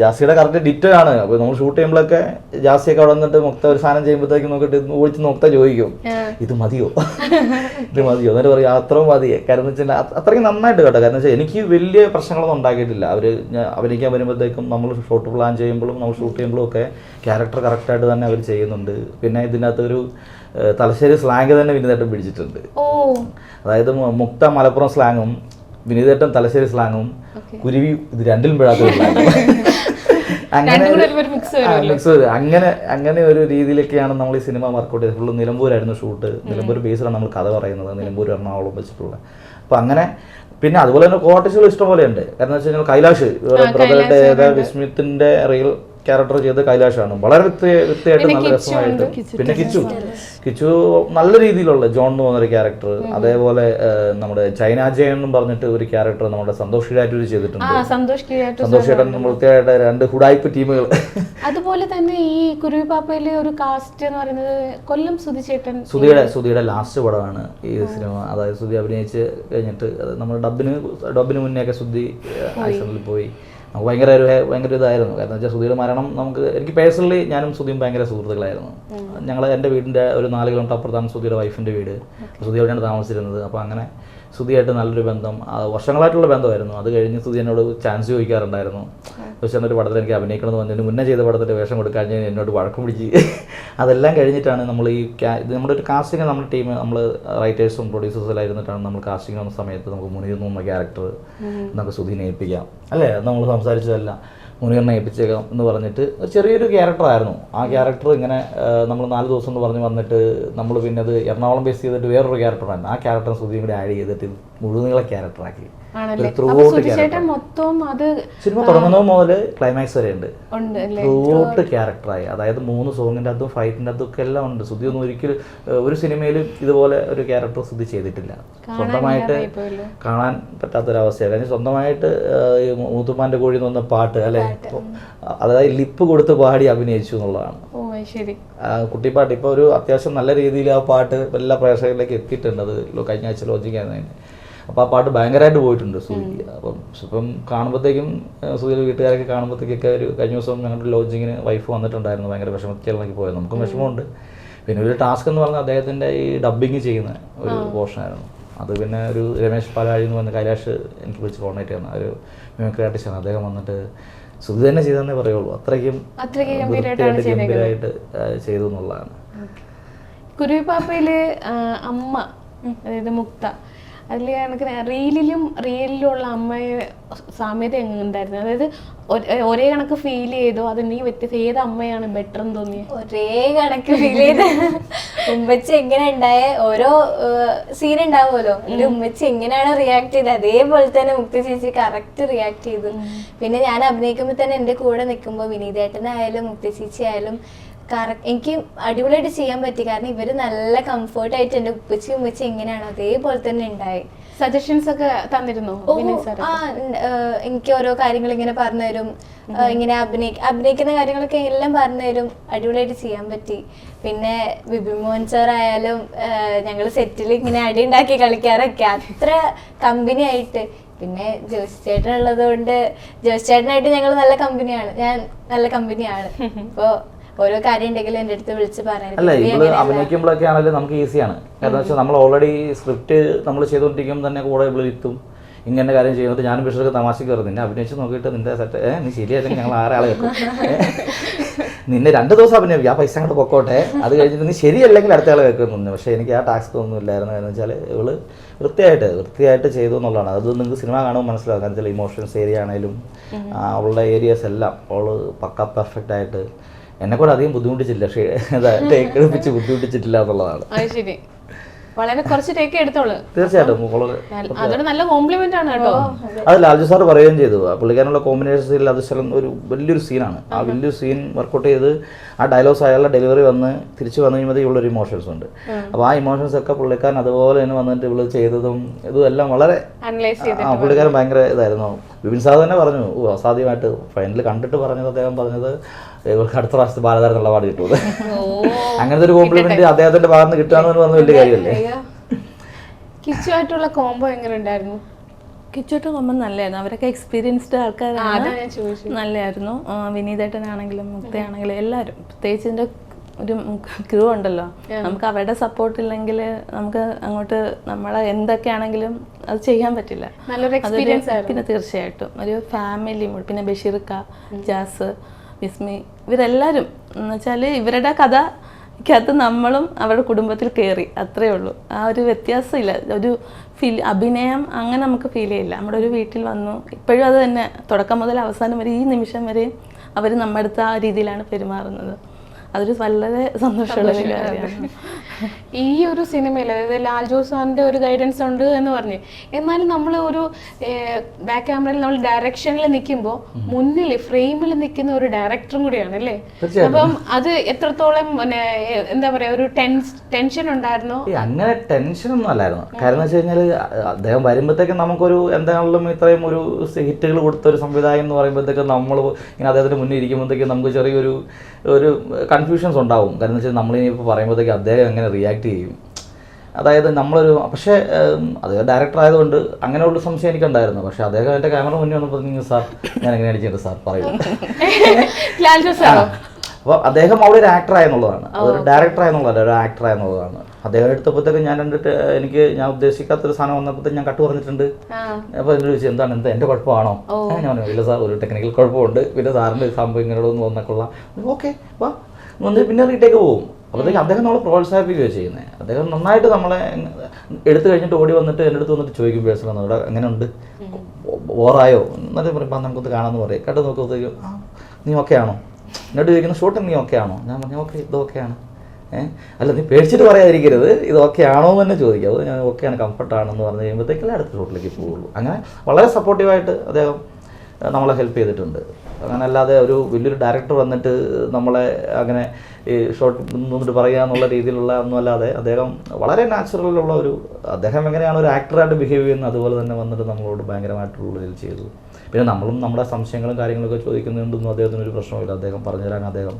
ജാസിയുടെ കറക്റ്റ് ഡിറ്റോ ആണ്. അപ്പോൾ നമ്മൾ ഷൂട്ട് ചെയ്യുമ്പോഴൊക്കെ ജാസിയൊക്കെ അവിടെ വന്നിട്ട് മൊത്തം ഒരു സാധനം ചെയ്യുമ്പോഴത്തേക്ക് നോക്കിയിട്ട് ഓടിച്ച് നോക്ത ചോദിക്കും. ഇത് മതിയോ? ഇത് മതിയോ? എന്നിട്ട് പറയും അത്രയും മതി. കാരണം വെച്ചാൽ അത്രയും അത്രയ്ക്ക് നന്നായിട്ട് കേട്ടോ. കാരണം വെച്ചാൽ എനിക്ക് വലിയ പ്രശ്നങ്ങളൊന്നും ഉണ്ടാക്കിയിട്ടില്ല. അവർ അഭിനയിക്കാൻ വരുമ്പോഴത്തേക്കും നമ്മൾ ഷോട്ട് പ്ലാൻ ചെയ്യുമ്പോഴും നമ്മൾ ഷൂട്ട് ചെയ്യുമ്പോഴും ഒക്കെ ക്യാരക്ടർ കറക്റ്റായിട്ട് തന്നെ അവർ ചെയ്യുന്നുണ്ട്. പിന്നെ ഇതിനകത്ത് ഒരു തലശ്ശേരി സ്ലാങ് തന്നെ വിനിതായിട്ട് പിടിച്ചിട്ടുണ്ട്. അതായത് മുക്ത മലപ്പുറം സ്ലാങ്ങും വിനീതേട്ടൻ തലശ്ശേരി സ്ലാങ്ങും കുരുവി ഇത് രണ്ടിലും പെടാത്ത അങ്ങനെ വരും. അങ്ങനെ അങ്ങനെ ഒരു രീതിയിലൊക്കെയാണ് നമ്മൾ ഈ സിനിമ വർക്കൗട്ട് ചെയ്തത്. ഫുള്ള് നിലമ്പൂരായിരുന്നു ഷൂട്ട്. നിലമ്പൂർ ബേസിലാണ് നമ്മൾ കഥ പറയുന്നത്. നിലമ്പൂർ എറണാകുളം വെച്ചിട്ടുള്ള. അപ്പൊ അങ്ങനെ പിന്നെ അതുപോലെ തന്നെ കോട്ടേജുകൾ ഇഷ്ടംപോലെ ഉണ്ട് കാരണം വെച്ച് കഴിഞ്ഞാൽ കൈലാഷ് ബ്രദറുടെ വിസ്മിത്തിന്റെ റിയൽ ക്യാരക്ടർ ചെയ്ത് കൈലാഷാണ്. വളരെ വ്യക്തി വ്യക്തിയായിട്ട് നല്ല രസമായിട്ട്. പിന്നെ കിച്ചു കിച്ചു. നല്ല രീതിയിലുള്ള ജോൺ എന്ന് പറഞ്ഞൊരു ക്യാരക്ടർ. അതേപോലെ നമ്മുടെ നമ്മുടെ ചൈനാജയൻ എന്ന് പറഞ്ഞിട്ട് ഒരു ക്യാരക്ടർ നമ്മുടെ സന്തോഷ് ഷിരാറ്റൂർ ആ ചെയ്തിട്ടുണ്ട്. സന്തോഷ് ചേട്ടൻ വൃത്തിയായിട്ട് രണ്ട് ഹുഡായ്പ് ടീമുകൾ. അതുപോലെ തന്നെ ഈ കുരുവിപ്പാപ്പയിലെ ഒരു കാസ്റ്റ് എന്ന് പറയുന്നത് കൊല്ലം സുധിചേട്ടൻ സുധിയുടെ സുധിയുടെ ലാസ്റ്റ് പടമാണ് ഈ സിനിമ. അതായത് സുധി അഭിനയിച്ച് കഴിഞ്ഞിട്ട് നമ്മൾ ഡബിന് ഡബിന് മുന്നേ ഒക്കെ സുധി ആക്ഷനിൽ പോയി. നമുക്ക് ഭയങ്കര ഒരു ഭയങ്കര ഇതായിരുന്നു. കാരണം വെച്ചാൽ സുധീർ മരണം നമുക്ക് എനിക്ക് പേഴ്സണലി ഞാനും സുധീം ഭയങ്കര സുഹൃത്തുക്കളായിരുന്നു. ഞങ്ങൾ എന്റെ വീടിന്റെ ഒരു നാല് കിലോമീറ്റർ അപ്പുറത്താണ് സുധിയുടെ വൈഫിന്റെ വീട്. സുധി അവിടെയാണ് താമസിച്ചിരുന്നത്. അപ്പോൾ അങ്ങനെ സുധിയായിട്ട് നല്ലൊരു ബന്ധം വർഷങ്ങളായിട്ടുള്ള ബന്ധമായിരുന്നു. അത് കഴിഞ്ഞ് സുധി എന്നോട് ചാൻസ് ചോദിക്കാറുണ്ടായിരുന്നു. പക്ഷേ എന്നൊരു പടത്തിൽ എനിക്ക് അഭിനയിക്കണമെന്ന് എന്ന് പറഞ്ഞതിന് മുന്നേ ചെയ്ത പടത്തിന്റെ വേഷം കൊടുക്കാൻ ഞാൻ എന്നോട് വഴക്കം പിടിച്ച്. അതെല്ലാം കഴിഞ്ഞിട്ടാണ് നമ്മൾ ഈ ഇത് നമ്മുടെ ഒരു കാസ്റ്റിംഗ് നമ്മുടെ ടീം നമ്മൾ റൈറ്റേഴ്സും പ്രൊഡ്യൂസേഴ്സും എല്ലാം ഇരുന്നിട്ടാണ് നമ്മൾ കാസ്റ്റിംഗ് വന്ന സമയത്ത് നമുക്ക് മുനിയിൽ എന്ന ക്യാരക്ടർ നമുക്ക് സുധീനെ ഏൽപ്പിക്കാം. അല്ലേ? നമ്മൾ സംസാരിച്ചതല്ല മുനീറിനെ ഏൽപ്പിച്ചേക്കാം എന്ന് പറഞ്ഞിട്ട് ഒരു ചെറിയൊരു ക്യാരക്ടറായിരുന്നു ആ ക്യാരക്ടർ ഇങ്ങനെ നമ്മൾ നാല് ദിവസം എന്ന് പറഞ്ഞ് വന്നിട്ട് നമ്മൾ പിന്നെ അത് എറണാകുളം ബേസ് ചെയ്തിട്ട് വേറൊരു ക്യാരക്ടറായിരുന്നു ആ ക്യാരക്ടർ സുധിയും കൂടി ആഡ് ചെയ്തിട്ട് മുഴുനീള ക്യാരക്ടറാക്കി. ത്രൂ ഔട്ട് സിനിമ തുടങ്ങുന്നത് മുതൽ ക്ലൈമാക്സ് വരെ ഉണ്ട്. ത്രൂ ഔട്ട് ക്യാരക്ടറായി അതായത് മൂന്ന് സോങ്ങിന്റെ അതും ഫൈറ്റിന്റെ അതും ഒക്കെ എല്ലാം ഉണ്ട്. സുധി ഒന്നും ഒരിക്കലും ഒരു സിനിമയിലും ഇതുപോലെ ഒരു ക്യാരക്ടർ സുധി ചെയ്തിട്ടില്ല. സ്വന്തമായിട്ട് കാണാൻ പറ്റാത്തൊരവസ്ഥയാണ്. കാരണം സ്വന്തമായിട്ട് മൂത്തുമാന്റെ മൂത്തുമാന്റെ കോഴി എന്ന് പറഞ്ഞ പാട്ട് അല്ലെ? അതായത് ലിപ്പ് കൊടുത്ത് പാടി അഭിനയിച്ചു എന്നുള്ളതാണ്. ശരി. കുട്ടിപ്പാട്ട്. ഇപ്പോൾ ഒരു അത്യാവശ്യം നല്ല രീതിയിൽ ആ പാട്ട് എല്ലാ പ്രേക്ഷകരിലേക്ക് എത്തിയിട്ടുണ്ട്. അത് കഴിഞ്ഞ ആഴ്ച ലോഞ്ചിങ് അപ്പോൾ ആ പാട്ട് ഭയങ്കരമായിട്ട് പോയിട്ടുണ്ട് സുധിക്ക് അപ്പം ഇപ്പം കാണുമ്പോഴത്തേക്കും സുധിയുടെ വീട്ടുകാരൊക്കെ കാണുമ്പോഴത്തേക്കൊക്കെ ഒരു കഴിഞ്ഞ ദിവസം ഞങ്ങളുടെ ലോഞ്ചിങ്ങിന് വൈഫ് വന്നിട്ടുണ്ടായിരുന്നു ഭയങ്കര വിഷമത്തിലേക്ക് പോയത്. നമുക്കും വിഷമമുണ്ട്. പിന്നെ ഒരു ടാസ്ക് എന്ന് പറഞ്ഞാൽ അദ്ദേഹത്തിന്റെ ഈ ഡബ്ബിങ് ചെയ്യുന്ന ഒരു പോർഷനായിരുന്നു. അത് പിന്നെ ഒരു രമേശ് പാലാഴി എന്ന് പറഞ്ഞ കൈലാഷ് എനിക്ക് വിളിച്ച് കോണ്ടാക്ട് ചെയ്യുന്ന ഒരു മിമിക്രി ആർട്ടിസ്റ്റാണ്. അദ്ദേഹം വന്നിട്ട് സുധി തന്നെ ചെയ്തെന്നേ പറയുള്ളൂ. അത്രയ്ക്കും. ഗംഭീരമായിട്ട് ചെയ്തു എന്നുള്ളതാണ്. കുരുവിപ്പാപ്പയിൽ അമ്മ അതായത് മുക്ത അതിൽ എനിക്ക് റീലിലും റിയലിലുള്ള അമ്മയെ സാമ്യത എങ്ങനെയുണ്ടായിരുന്നു അതായത് ഒരേ- കണക്ക് ഫീൽ ചെയ്തോ? നീ വ്യത്യസ്ത ഏത് അമ്മയാണ് ബെറ്റർ എന്ന് തോന്നിയത് ഒരേ കണക്ക് ഫീൽ ചെയ്ത്. ഉമ്മച്ചി എങ്ങനെ ഉണ്ടായ? ഓരോ സീൻ ഉണ്ടാവുമല്ലോ. അതിൽ ഉമ്മച്ചി എങ്ങനെയാണ് റിയാക്ട് ചെയ്തത് അതേപോലെ തന്നെ മുക്തി ചേച്ചി കറക്റ്റ് റിയാക്ട് ചെയ്തു. പിന്നെ ഞാൻ അഭിനയിക്കുമ്പോൾ തന്നെ എന്റെ കൂടെ നിൽക്കുമ്പോൾ വിനീതേട്ടനായാലും മുക്തി ചേച്ചി ആയാലും എനിക്ക് അടിപൊളിയായിട്ട് ചെയ്യാൻ പറ്റി. കാരണം ഇവർ നല്ല കംഫർട്ട് ആയിട്ട് എന്റെ ഉപ്പച്ചി ഉമ്മച്ചി എങ്ങനെയാണോ അതേപോലെ തന്നെ ഉണ്ടായി സജഷൻസ് ഒക്കെ തന്നിരുന്നു ആ എനിക്ക് ഓരോ കാര്യങ്ങൾ ഇങ്ങനെ പറഞ്ഞു തരും. ഇങ്ങനെ അഭിനയി അഭിനയിക്കുന്ന കാര്യങ്ങളൊക്കെ എല്ലാം പറഞ്ഞു തരും. അടിപൊളിയായിട്ട് ചെയ്യാൻ പറ്റി. പിന്നെ ബിബിൻ മോഹൻ സാർ ആയാലും ഞങ്ങൾ സെറ്റിൽ ഇങ്ങനെ അടി ഉണ്ടാക്കി കളിക്കാറൊക്കെ. അത്ര കമ്പനി ആയിട്ട്. പിന്നെ ജോസ് ചേട്ടൻ ഉള്ളത് കൊണ്ട് ജോസ് ചേട്ടനായിട്ട് ഞങ്ങൾ നല്ല കമ്പനിയാണ് ഞാൻ നല്ല കമ്പനിയാണ് അപ്പോൾ ഓരോ കാര്യം ഉണ്ടെങ്കിലും എന്റെ അടുത്ത് വിളിച്ച് പറയാൻ അല്ല ഇവൾ അഭിനയിക്കുമ്പോഴൊക്കെ ആണെങ്കിലും നമുക്ക് ഈസിയാണ്. കാരണം വെച്ചാൽ നമ്മൾ ഓൾറെഡി സ്ക്രിപ്റ്റ് നമ്മൾ ചെയ്തുകൊണ്ടിരിക്കുമ്പോൾ തന്നെ കൂടെ ഇവൾ ഇരുത്തും. ഇങ്ങനെ കാര്യം ചെയ്യുന്നത് ഞാനും ബിഷർക്ക് തമാശക്ക് കയറും നിന്നെ അഭിനയിച്ച് നോക്കിയിട്ട് നിന്റെ സെറ്റ് ഏഹ് നീ ശരിയായില്ലെങ്കിൽ ഞങ്ങൾ ആരാളെ വെക്കും? നിന്നെ രണ്ട് ദിവസം അഭിനയിക്കും ആ പൈസ അങ്ങോട്ട് പൊക്കോട്ടെ. അത് കഴിഞ്ഞിട്ട് നീ ശരിയല്ലെങ്കിൽ അടുത്ത ആളെ വെക്കുന്നു പക്ഷേ എനിക്ക് ആ ടാസ്ക് ഒന്നും ഇല്ലായിരുന്നു. കാരണം വെച്ചാൽ ഇവൾ വൃത്തിയായിട്ട് വൃത്തിയായിട്ട് ചെയ്തു എന്നുള്ളതാണ്. അത് നിങ്ങൾക്ക് സിനിമ കാണുമ്പോൾ മനസ്സിലാവും. കാരണം വെച്ചാൽ ഇമോഷൻസ് ഏരിയ ആണെങ്കിലും അവളുടെ ഏരിയാസ് എല്ലാം അവൾ പക്ക പെർഫെക്റ്റ് ആയിട്ട് എന്നെ കൂടെ അധികം ബുദ്ധിമുട്ടിച്ചില്ല. പക്ഷേ ടേക്ക് എടുപ്പിച്ച് ബുദ്ധിമുട്ടിച്ചിട്ടില്ല എന്നുള്ളതാണ്. വളരെ കുറച്ച് ടേക്ക് എടുത്തോളൂ. തീർച്ചയായിട്ടും വളരെ അതൊരു നല്ല കോംപ്ലിമെന്റ് ആണ് കേട്ടോ. അത് ലാൽജു സാർ പറയുകയും ചെയ്തു. പുള്ളിക്കാരനുള്ള കോമ്പിനേഷൻസിൽ അത് ശലം ഒരു വലിയൊരു സീനാണ് ആ വലിയൊരു സീൻ വർക്കൗട്ട് ചെയ്ത് ആ ഡയലോഗ്സ് അയാളുടെ ഡെലിവറി വന്ന് തിരിച്ചു വന്നു കഴിയുമ്പോൾ ഇവളൊരു ഇമോഷൻസ് ഉണ്ട്. അപ്പോൾ ആ ഇമോഷൻസ് ഒക്കെ പുള്ളിക്കാരൻ അതുപോലെ തന്നെ വന്നിട്ട് ഇവൾ ചെയ്തതും ഇതും എല്ലാം വളരെ ആ പുള്ളിക്കാരൻ ഭയങ്കര ഇതായിരുന്നു. ബിപിൻ സാർ തന്നെ പറഞ്ഞു ഓ അസാധ്യമായിട്ട് ഫൈനൽ കണ്ടിട്ട് പറഞ്ഞത് അദ്ദേഹം പറഞ്ഞത് ഇവർക്ക് അടുത്ത പ്രാവശ്യത്തെ ബാലതാരം എന്നുള്ള പാട് കിട്ടുന്നത് അങ്ങനത്തെ ഒരു കോംപ്ലിമെന്റ് അദ്ദേഹത്തിന്റെ ഭാഗത്ത് നിന്ന് കിട്ടുക എന്ന് പറഞ്ഞ വലിയ കാര്യമല്ലേ? കിച്ചുമായിട്ടുള്ള കോംബോ എങ്ങനെ ഉണ്ടായിരുന്നു? കിച്ചോട്ട് കൊമ്പൻ നല്ലതായിരുന്നു അവരൊക്കെ എക്സ്പീരിയൻസ്ഡ് ആൾക്കാരാണ്. നല്ലതായിരുന്നു വിനീതേട്ടനാണെങ്കിലും മുക്തയാണെങ്കിലും എല്ലാവരും. പ്രത്യേകിച്ച് ഇതിന്റെ ഒരു ക്രൂ ഉണ്ടല്ലോ. നമുക്ക് അവരുടെ സപ്പോർട്ട് ഇല്ലെങ്കിൽ നമുക്ക് അങ്ങോട്ട് നമ്മളെ എന്തൊക്കെയാണെങ്കിലും അത് ചെയ്യാൻ പറ്റില്ല. നല്ലൊരു എക്സ്പീരിയൻസ് പിന്നെ തീർച്ചയായിട്ടും. ഒരു ഫാമിലി പിന്നെ ബഷീർക്ക ജാസ് വിസ്മി ഇവരെല്ലാവരും എന്ന് വെച്ചാൽ ഇവരുടെ കഥ ക്കകത്ത് നമ്മളും അവരുടെ കുടുംബത്തിൽ കയറി അത്രേ ഉള്ളൂ. ആ ഒരു വ്യത്യാസമില്ല. ഒരു ഫീൽ അഭിനയം അങ്ങനെ നമുക്ക് ഫീൽ ചെയ്യില്ല. നമ്മുടെ ഒരു വീട്ടിൽ വന്നു. ഇപ്പോഴും അത് തന്നെ. തുടക്കം മുതൽ അവസാനം വരെ ഈ നിമിഷം വരെ അവർ നമ്മുടെ അടുത്ത് ആ രീതിയിലാണ് പെരുമാറുന്നത്. അതൊരു വളരെ സന്തോഷമുള്ള ഒരു കാര്യമാണ്. ഈ ഒരു സിനിമയിൽ അതായത് ലാൽ ജോസ് സാറിന്റെ ഒരു ഗൈഡൻസ് ഉണ്ട് എന്ന് പറഞ്ഞ് എന്നാലും നമ്മൾ ഒരു ബാക്ക് ക്യാമറയിൽ നമ്മൾ ഡയറക്ഷനിൽ നിൽക്കുമ്പോൾ മുന്നിൽ ഫ്രെയിമിൽ നിൽക്കുന്ന ഒരു ഡയറക്ടറും കൂടിയാണ് അല്ലേ? അപ്പം അത് എത്രത്തോളം എന്താ പറയാ ഒരു ടെൻസ് ടെൻഷൻ ഉണ്ടായിരുന്നോ? അങ്ങനെ ടെൻഷൻ ഒന്നും അല്ലായിരുന്നു. കാരണം വെച്ച് കഴിഞ്ഞാൽ അദ്ദേഹം വരുമ്പോഴത്തേക്കും നമുക്കൊരു എന്താണെങ്കിലും ഇത്രയും ഒരു ഹിറ്റുകൾ കൊടുത്ത ഒരു സംവിധായകൻ എന്ന് പറയുമ്പോഴത്തേക്കും നമ്മൾ ഇങ്ങനെ അദ്ദേഹത്തിന് മുന്നിൽ ഇരിക്കുമ്പോഴത്തേക്കും നമുക്ക് ചെറിയൊരു ഒരു കൺഫ്യൂഷൻസ് ഉണ്ടാവും. കാരണം വെച്ചാൽ നമ്മളിനിപ്പോൾ പറയുമ്പോഴത്തേക്ക് അദ്ദേഹം എങ്ങനെ റിയാക്ട് ചെയ്യും. അതായത് നമ്മളൊരു പക്ഷേ അദ്ദേഹം ഡയറക്ടർ ആയതുകൊണ്ട് അങ്ങനെയുള്ള സംശയം എനിക്കുണ്ടായിരുന്നു. പക്ഷേ അദ്ദേഹം എന്റെ ക്യാമറ മുന്നേ വന്നപ്പോൾ നിങ്ങൾ സാർ ഞാൻ എങ്ങനെ അടിച്ചിട്ട് സാർ പറയൂ അപ്പോൾ അദ്ദേഹം അവിടെ ഒരു ആക്ടർ ആയെന്നുള്ളതാണ്. അതൊരു ഡയറക്ടർ ആയെന്നുള്ളതല്ല ഒരു ആക്ടർ ആയെന്നുള്ളതാണ്. അദ്ദേഹം എടുത്തപ്പോഴത്തേക്ക് ഞാൻ കണ്ടിട്ട് എനിക്ക് ഞാൻ ഉദ്ദേശിക്കാത്തൊരു സാധനം വന്നപ്പോഴത്തേക്ക് ഞാൻ കട്ട് പറഞ്ഞിട്ടുണ്ട്. അപ്പോൾ എന്നോട് ചോദിച്ചു എന്താണ് എന്താ എന്റെ കുഴപ്പമാണോ? ഞാൻ പറഞ്ഞു ഇല്ല സാർ ഒരു ടെക്നിക്കൽ കുഴപ്പമുണ്ട്. പിന്നെ സാറിന്റെ സംഭവം ഇങ്ങനെ ഒന്ന് വന്നേക്കൊള്ളാം ഓക്കെ വാ. വന്ന് പിന്നെ റീടേക്ക് പോകും അപ്പോഴത്തേക്ക് അദ്ദേഹം നമ്മളെ പ്രോത്സാഹിപ്പിക്കുകയാണ് ചെയ്യുന്നത് അദ്ദേഹം നന്നായിട്ട് നമ്മളെ എടുത്തു കഴിഞ്ഞിട്ട് ഓടി വന്നിട്ട് എന്റെ അടുത്ത് വന്നിട്ട് ചോദിക്കും പേഴ്സണൽ അവിടെ എങ്ങനെയുണ്ട്? ബോറായോ എന്നിട്ട് പറയുമ്പോൾ നമുക്കൊന്ന് കാണാമെന്ന് പറയും. കേട്ട് നോക്കുമ്പോഴത്തേക്കും ആ നീ ഓക്കെ ആണോ? എന്നോട് ചോദിക്കുന്ന ഷൂട്ട് നീ ഓക്കെ ആണോ? ഞാൻ പറഞ്ഞു ഓക്കെ ഇത് ഓക്കെ ആണ്. ഏഹ് അല്ല നീ പേടിച്ചിട്ട് പറയാതിരിക്കരുത് ഇത് ഓക്കെ ആണോ എന്ന് തന്നെ ചോദിക്കാം. അത് ഞാൻ ഓക്കെയാണ് കംഫർട്ടാണെന്ന് പറഞ്ഞു കഴിയുമ്പോഴത്തേക്കല്ലേ അടുത്ത ഷോട്ടിലേക്ക് പോവുള്ളൂ. അങ്ങനെ വളരെ സപ്പോർട്ടീവായിട്ട് അദ്ദേഹം നമ്മളെ ഹെൽപ്പ് ചെയ്തിട്ടുണ്ട്. അങ്ങനെ അല്ലാതെ ഒരു വലിയൊരു ഡയറക്ടർ വന്നിട്ട് നമ്മളെ അങ്ങനെ ഈ ഷോർട്ട് നിന്നിട്ട് പറയുക എന്നുള്ള രീതിയിലുള്ള ഒന്നുമല്ലാതെ അദ്ദേഹം വളരെ നാച്ചുറലുള്ള ഒരു അദ്ദേഹം എങ്ങനെയാണ് ഒരു ആക്ടറായിട്ട് ബിഹേവ് ചെയ്യുന്നത് അതുപോലെ തന്നെ വന്നിട്ട് നമ്മളോട് ഭയങ്കരമായിട്ടുള്ള ഇതിൽ ചെയ്തു പിന്നെ നമ്മളും നമ്മുടെ സംശയങ്ങളും കാര്യങ്ങളൊക്കെ ചോദിക്കുന്നുണ്ടെന്നും അദ്ദേഹത്തിന് ഒരു പ്രശ്നമില്ല അദ്ദേഹം പറഞ്ഞുതരാൻ അദ്ദേഹം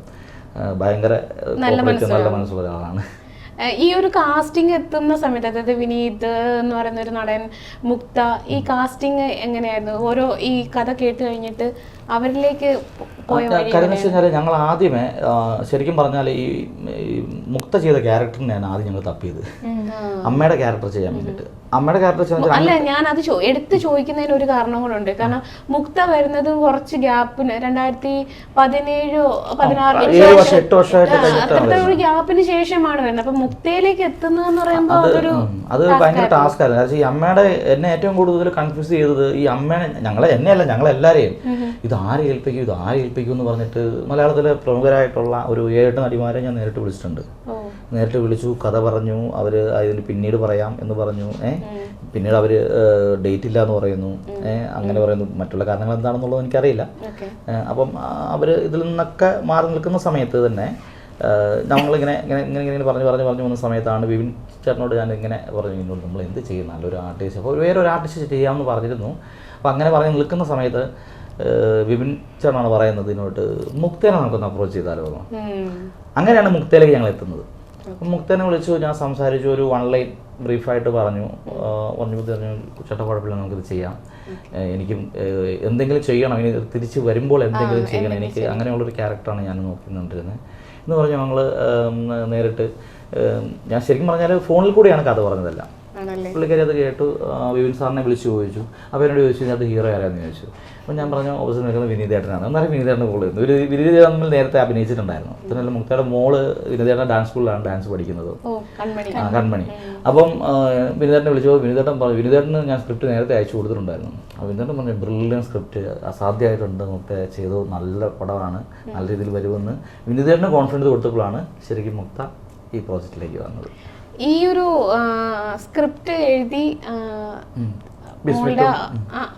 ഭയങ്കര നല്ല മനസ്സുള്ള ആളാണ്. ഒരാളാണ് ഈ ഒരു കാസ്റ്റിംഗ് എത്തുന്ന സമയത്ത് അതായത് വിനീത് എന്ന് പറയുന്ന ഒരു നടൻ മുക്ത ഈ കാസ്റ്റിംഗ് എങ്ങനെയായിരുന്നു? ഓരോ ഈ കഥ കേട്ട് കഴിഞ്ഞിട്ട് അവരിലേക്ക് കാര്യം വെച്ച് കഴിഞ്ഞാൽ ഞങ്ങൾ ആദ്യമേ ശരിക്കും പറഞ്ഞാൽ ഈ മുക്ത ചെയ്ത ക്യാരക്ടറിനെയാണ് ആദ്യം ഞങ്ങൾ തപ്പിയത് അമ്മയുടെ ക്യാരക്ടർ ചെയ്യാൻ വേണ്ടിയിട്ട്. അമ്മയുടെ ക്യാരക്ടർ ചെയ്യാൻ അല്ല ഞാൻ അത് എടുത്തു ചോദിക്കുന്നതിന് ഒരു കാരണം കൂടെ കാരണം മുക്ത വരുന്നത് കുറച്ച് ഗ്യാപ്പിന് രണ്ടായിരത്തി പതിനേഴോ പതിനാറ് ഒരു ഗ്യാപ്പിന് ശേഷമാണ് വരുന്നത്. അപ്പൊ മുക്തയിലേക്ക് എത്തുന്നതെന്ന് പറയുമ്പോൾ അതൊരു അത് ഭയങ്കര ടാസ്ക് ആയിരുന്നു. ഈ അമ്മയുടെ എന്നെ ഏറ്റവും കൂടുതൽ കൺഫ്യൂസ് ചെയ്തത് ഈ അമ്മേനെ ഞങ്ങളെ എന്നെയല്ല ഞങ്ങളെല്ലാരെയും. ഇത് ആരെ ഏൽപ്പിക്കും? ഇത് ആരെ ഏൽപ്പിക്കും എന്ന് പറഞ്ഞിട്ട് മലയാളത്തിലെ പ്രമുഖരായിട്ടുള്ള ഒരു ഏഴെട്ട് നടിമാരെ ഞാൻ നേരിട്ട് വിളിച്ചിട്ടുണ്ട്. നേരിട്ട് വിളിച്ചു കഥ പറഞ്ഞു അവർ അതിന് പിന്നീട് പറയാം എന്ന് പറഞ്ഞു. പിന്നീട് അവർ ഡേറ്റ് ഇല്ല എന്ന് പറയുന്നു. ഏ അങ്ങനെ പറയുന്നു. മറ്റുള്ള കാരണങ്ങൾ എന്താണെന്നുള്ളത് എനിക്കറിയില്ല. അപ്പം അവർ ഇതിൽ നിന്നൊക്കെ മാറി നിൽക്കുന്ന സമയത്ത് തന്നെ നമ്മളിങ്ങനെ ഇങ്ങനെ ഇങ്ങനെ ഇങ്ങനെ പറഞ്ഞ് പറഞ്ഞ് പറഞ്ഞ് വന്ന സമയത്താണ് വിപിൻ ചേട്ടനോട് ഞാൻ ഇങ്ങനെ പറഞ്ഞു നമ്മൾ എന്ത് ചെയ്യും? നല്ലൊരു ആർട്ടിസ്റ്റ്. അപ്പോൾ വേറൊരു ആർട്ടിസ്റ്റ് ചെയ്യാമെന്ന് പറഞ്ഞിരുന്നു. അപ്പോൾ അങ്ങനെ പറഞ്ഞ് നിൽക്കുന്ന സമയത്ത് വിപിൻ ചേട്ടനാണ് പറയുന്നത് ഇതിനോട്ട്. മുക്തേനെ നമുക്കൊന്ന് അപ്രോച്ച് ചെയ്താലോ അങ്ങനെയാണ് മുക്തയിലേക്ക് ഞങ്ങൾ എത്തുന്നത്. അപ്പം മുക്തനെ വിളിച്ചു ഞാൻ സംസാരിച്ചു ഒരു വൺ ലൈൻ ബ്രീഫായിട്ട് പറഞ്ഞു. പറഞ്ഞു പറഞ്ഞു ചേട്ടാ കുഴപ്പമില്ല നമുക്കിത് ചെയ്യാം. എനിക്ക് എന്തെങ്കിലും ചെയ്യണം. ഇനി തിരിച്ച് വരുമ്പോൾ എന്തെങ്കിലും ചെയ്യണം. എനിക്ക് അങ്ങനെയുള്ളൊരു ക്യാരക്ടറാണ് ഞാൻ നോക്കുന്നുണ്ടിരുന്നത് എന്ന് പറഞ്ഞു ഞങ്ങൾ നേരിട്ട് ഞാൻ ശരിക്കും പറഞ്ഞാൽ ഫോണിൽ കൂടിയാണ് കഥ പറഞ്ഞതല്ല. പുള്ളിക്കാരി അത് കേട്ടു വിവിൻ വിപിൻ സാറിനെ വിളിച്ചു ചോദിച്ചു. അപ്പോൾ എന്നോട് ചോദിച്ചു അത് ഹീറോ ആരാന്ന്? ചോദിച്ചു. അപ്പോൾ ഞാൻ പറഞ്ഞു ഓപ്പോസിറ്റ് നിൽക്കുന്നത് വിനീതേട്ടനാണ് എന്നാലും വിനീതേട്ടൻ കോൾ ചെയ്യുന്നു ഒരു വിനീതേട്ടൻ തമ്മിൽ നേരത്തെ അഭിനയിച്ചിട്ടുണ്ടായിരുന്നു. അതിനുള്ള മുക്തയുടെ മോൾ വിനീതേട്ടൻ ഡാൻസ് സ്കൂളിലാണ് ഡാൻസ് പഠിക്കുന്നത്. ആ കൺമണി. അപ്പം വിനീതേട്ടനെ വിളിച്ചു വിനീതേട്ടൻ പറഞ്ഞു വിനീതേട്ടന് ഞാൻ സ്ക്രിപ്റ്റ് നേരത്തെ അയച്ചു കൊടുത്തിട്ടുണ്ടായിരുന്നു. അപ്പോൾ വിനീതേട്ടൻ പറഞ്ഞു ബ്രില്യൻ സ്ക്രിപ്റ്റ് അസാധ്യമായിട്ടുണ്ട്. മുക്ത ചെയ്തു. നല്ല പടമാണ്. നല്ല രീതിയിൽ വരുമെന്ന്. വിനീതേട്ടന് കോൺഫിഡൻസ് കൊടുത്തപ്പോഴാണ് ശരിക്കും മുക്ത ഈ പ്രോജക്റ്റിലേക്ക് വന്നത്. ഈ ഒരു സ്ക്രിപ്റ്റ് എഴുതി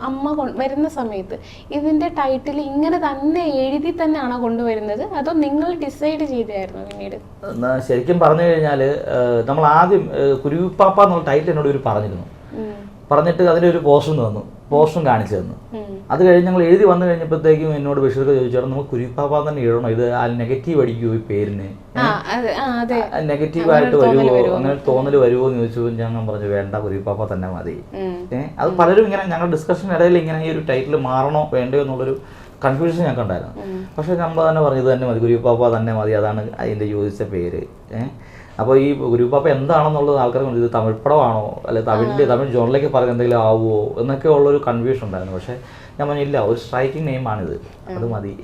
അമ്മ വരുന്ന സമയത്ത് ഇതിന്റെ ടൈറ്റിൽ ഇങ്ങനെ തന്നെ എഴുതി തന്നെയാണോ കൊണ്ടുവരുന്നത്? അതോ നിങ്ങൾ ഡിസൈഡ് ചെയ്തായിരുന്നു പിന്നീട്? ശരിക്കും പറഞ്ഞു കഴിഞ്ഞാൽ നമ്മൾ ആദ്യം കുരുവിപ്പാപ്പ എന്നുള്ള ടൈറ്റിൽ എന്നോട് ഇവർ പറഞ്ഞിരുന്നു. പറഞ്ഞിട്ട് അതിന്റെ ഒരു പോസ്റ്ററും തന്നു പോസ്റ്ററും കാണിച്ചു തന്നു. അത് കഴിഞ്ഞ് ഞങ്ങൾ എഴുതി വന്നു കഴിഞ്ഞപ്പോഴത്തേക്കും എന്നോട് ബഷീർക്ക് ചോദിച്ചാൽ നമുക്ക് കുരിപ്പാപ്പ തന്നെ എഴുതണം. ഇത് ആ നെഗറ്റീവ് അടിക്കുമോ ഈ പേരിന്? ആ അതെ. ആ അതെ നെഗറ്റീവ് ആയിട്ട് വരുമോ അങ്ങനെ തോന്നൽ വരുമോ എന്ന് ചോദിച്ചു ഞാൻ പറഞ്ഞു വേണ്ട കുരിപ്പാപ്പ തന്നെ മതി. അത് പലരും ഇങ്ങനെ ഞങ്ങൾ ഡിസ്കഷൻ ഇടയിൽ ഇങ്ങനെ ഈ ഒരു ടൈറ്റിൽ മാറണോ വേണ്ടയോ എന്നുള്ളൊരു കൺഫ്യൂഷൻ ഞങ്ങൾക്ക് ഉണ്ടായിരുന്നു. പക്ഷെ നമ്മൾ തന്നെ പറഞ്ഞു ഇത് തന്നെ മതി ഗുരുപ്പാപ്പ തന്നെ മതി അതാണ് അതിന്റെ ചോദിച്ച പേര്. ഏഹ് അപ്പോൾ ഈ ഗുരുപ്പാപ്പ എന്താണെന്നുള്ളത് ആൾക്കാർ ഇത് തമിഴ് പടമാണോ? അല്ലെ തമിഴിന്റെ തമിഴ് ജോണിലേക്ക് പറഞ്ഞ എന്തെങ്കിലും ആവുമോ എന്നൊക്കെ ഉള്ളൊരു കൺഫ്യൂഷൻ ഉണ്ടായിരുന്നു. പക്ഷെ ഞാൻ പറഞ്ഞില്ല ഒരു സ്ട്രൈക്കിംഗ് നെയിമാണിത് അത് മതി.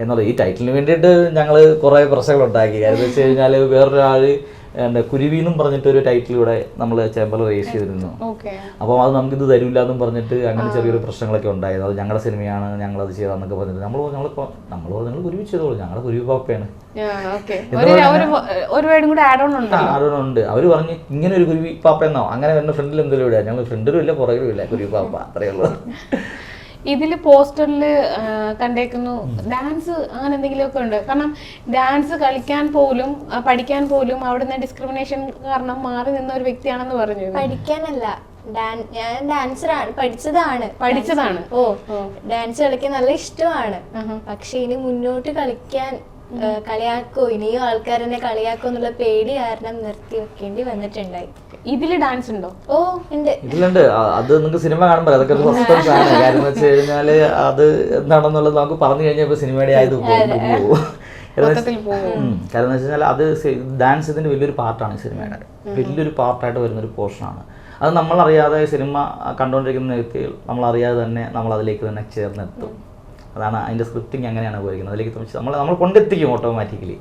എന്നുള്ളത്. ഈ ടൈറ്റിലിന് വേണ്ടിയിട്ട് ഞങ്ങൾ കുറേ പ്രശ്നങ്ങൾ ഉണ്ടാക്കി കാരണം വെച്ച് കഴിഞ്ഞാൽ വേറൊരാൾ എന്താ കുരുവി എന്നും ടൈറ്റിൽ ടൈറ്റിലൂടെ നമ്മൾ ചേമ്പൽ റേസ് ചെയ്തിരുന്നു. അപ്പം അപ്പോൾ അത് നമുക്കിത് തരില്ല എന്നും പറഞ്ഞിട്ട് അങ്ങനെ ചെറിയൊരു പ്രശ്നങ്ങളൊക്കെ ഉണ്ടായത്. അത് ഞങ്ങളുടെ സിനിമയാണ് ഞങ്ങൾ അത് ചെയ്തതെന്നൊക്കെ പറഞ്ഞിട്ട്. നമ്മൾ ഞങ്ങൾ നമ്മൾ നിങ്ങൾ കുരുവി ചെയ്തോളൂ ഞങ്ങളുടെ കുരുവി പാപ്പയാണ്. ഓക്കെ ഒരു ഒരു ഒരു വേർഡും ആഡ് ഓൺ ഉണ്ട്? അവർ പറഞ്ഞ് ഇങ്ങനെ ഒരു കുരുവി പാപ്പ എന്നോ അങ്ങനെ വരുന്ന ഫ്രണ്ടിൽ എന്തെങ്കിലും ഇല്ല ഞങ്ങൾ ഫ്രണ്ടിലും ഇല്ല പുറകിലും ഇല്ല കുരുവി പാപ്പ. അത്രയേ ഉള്ളൂ ഇതിൽ പോസ്റ്ററിൽ കണ്ടേക്കുന്നു. ഡാൻസ് അങ്ങനെ എന്തെങ്കിലുമൊക്കെ ഉണ്ട്. കാരണം ഡാൻസ് കളിക്കാൻ പോലും പഠിക്കാൻ പോലും അവിടുന്ന് ഡിസ്ക്രിമിനേഷൻ കാരണം മാറി നിന്ന ഒരു വ്യക്തിയാണെന്ന് പറഞ്ഞു. പഠിക്കാനല്ല. ഞാൻ ഡാൻസറാണ്. പഠിച്ചതാണ്. പഠിച്ചതാണ്. ഓ ഡാൻസ് കളിക്കാൻ നല്ല ഇഷ്ടമാണ്. പക്ഷെ ഇനി മുന്നോട്ട് കളിക്കാൻ കളിയാക്കോ ഇനിയും ആൾക്കാർ എന്നെ കളിയാക്കോ എന്നുള്ള പേടി കാരണം നിർത്തി വെക്കേണ്ടി വന്നിട്ടുണ്ടായി. ഇതിൽ ഡാൻസ് ഉണ്ടോ? ഓ ഉണ്ട്. ഇതിലുണ്ട്. അത് നിങ്ങൾക്ക് സിനിമ കാണുമ്പോൾ അതൊക്കെ ഒരു സസ്പെൻസ് ആണ് കാര്യം എന്ന് വെച്ച് കഴിഞ്ഞാൽ അത് എന്താണെന്നുള്ളത് നമുക്ക് പറഞ്ഞു കഴിഞ്ഞപ്പോ സിനിമയുടെ ആയത് പോകും കാരണം എന്ന് വെച്ച് കഴിഞ്ഞാൽ അത് ഡാൻസ് ഇതിന്റെ വലിയൊരു പാർട്ടാണ് ഈ സിനിമയുടെ. വലിയൊരു പാർട്ടായിട്ട് വരുന്ന ഒരു പോർഷനാണ് അത് നമ്മളറിയാതെ സിനിമ കണ്ടുകൊണ്ടിരിക്കുന്ന വ്യക്തികൾ നമ്മളറിയാതെ തന്നെ നമ്മൾ അതിലേക്ക് തന്നെ ചേർന്നെത്തും. അതാണ് അതിന്റെ സ്ക്രിപ്റ്റിംഗ് അങ്ങനെയാണ് പോയിരിക്കുന്നത് അതിലേക്ക് നമ്മൾ നമ്മൾ കൊണ്ടെത്തിക്കും ഓട്ടോമാറ്റിക്കലി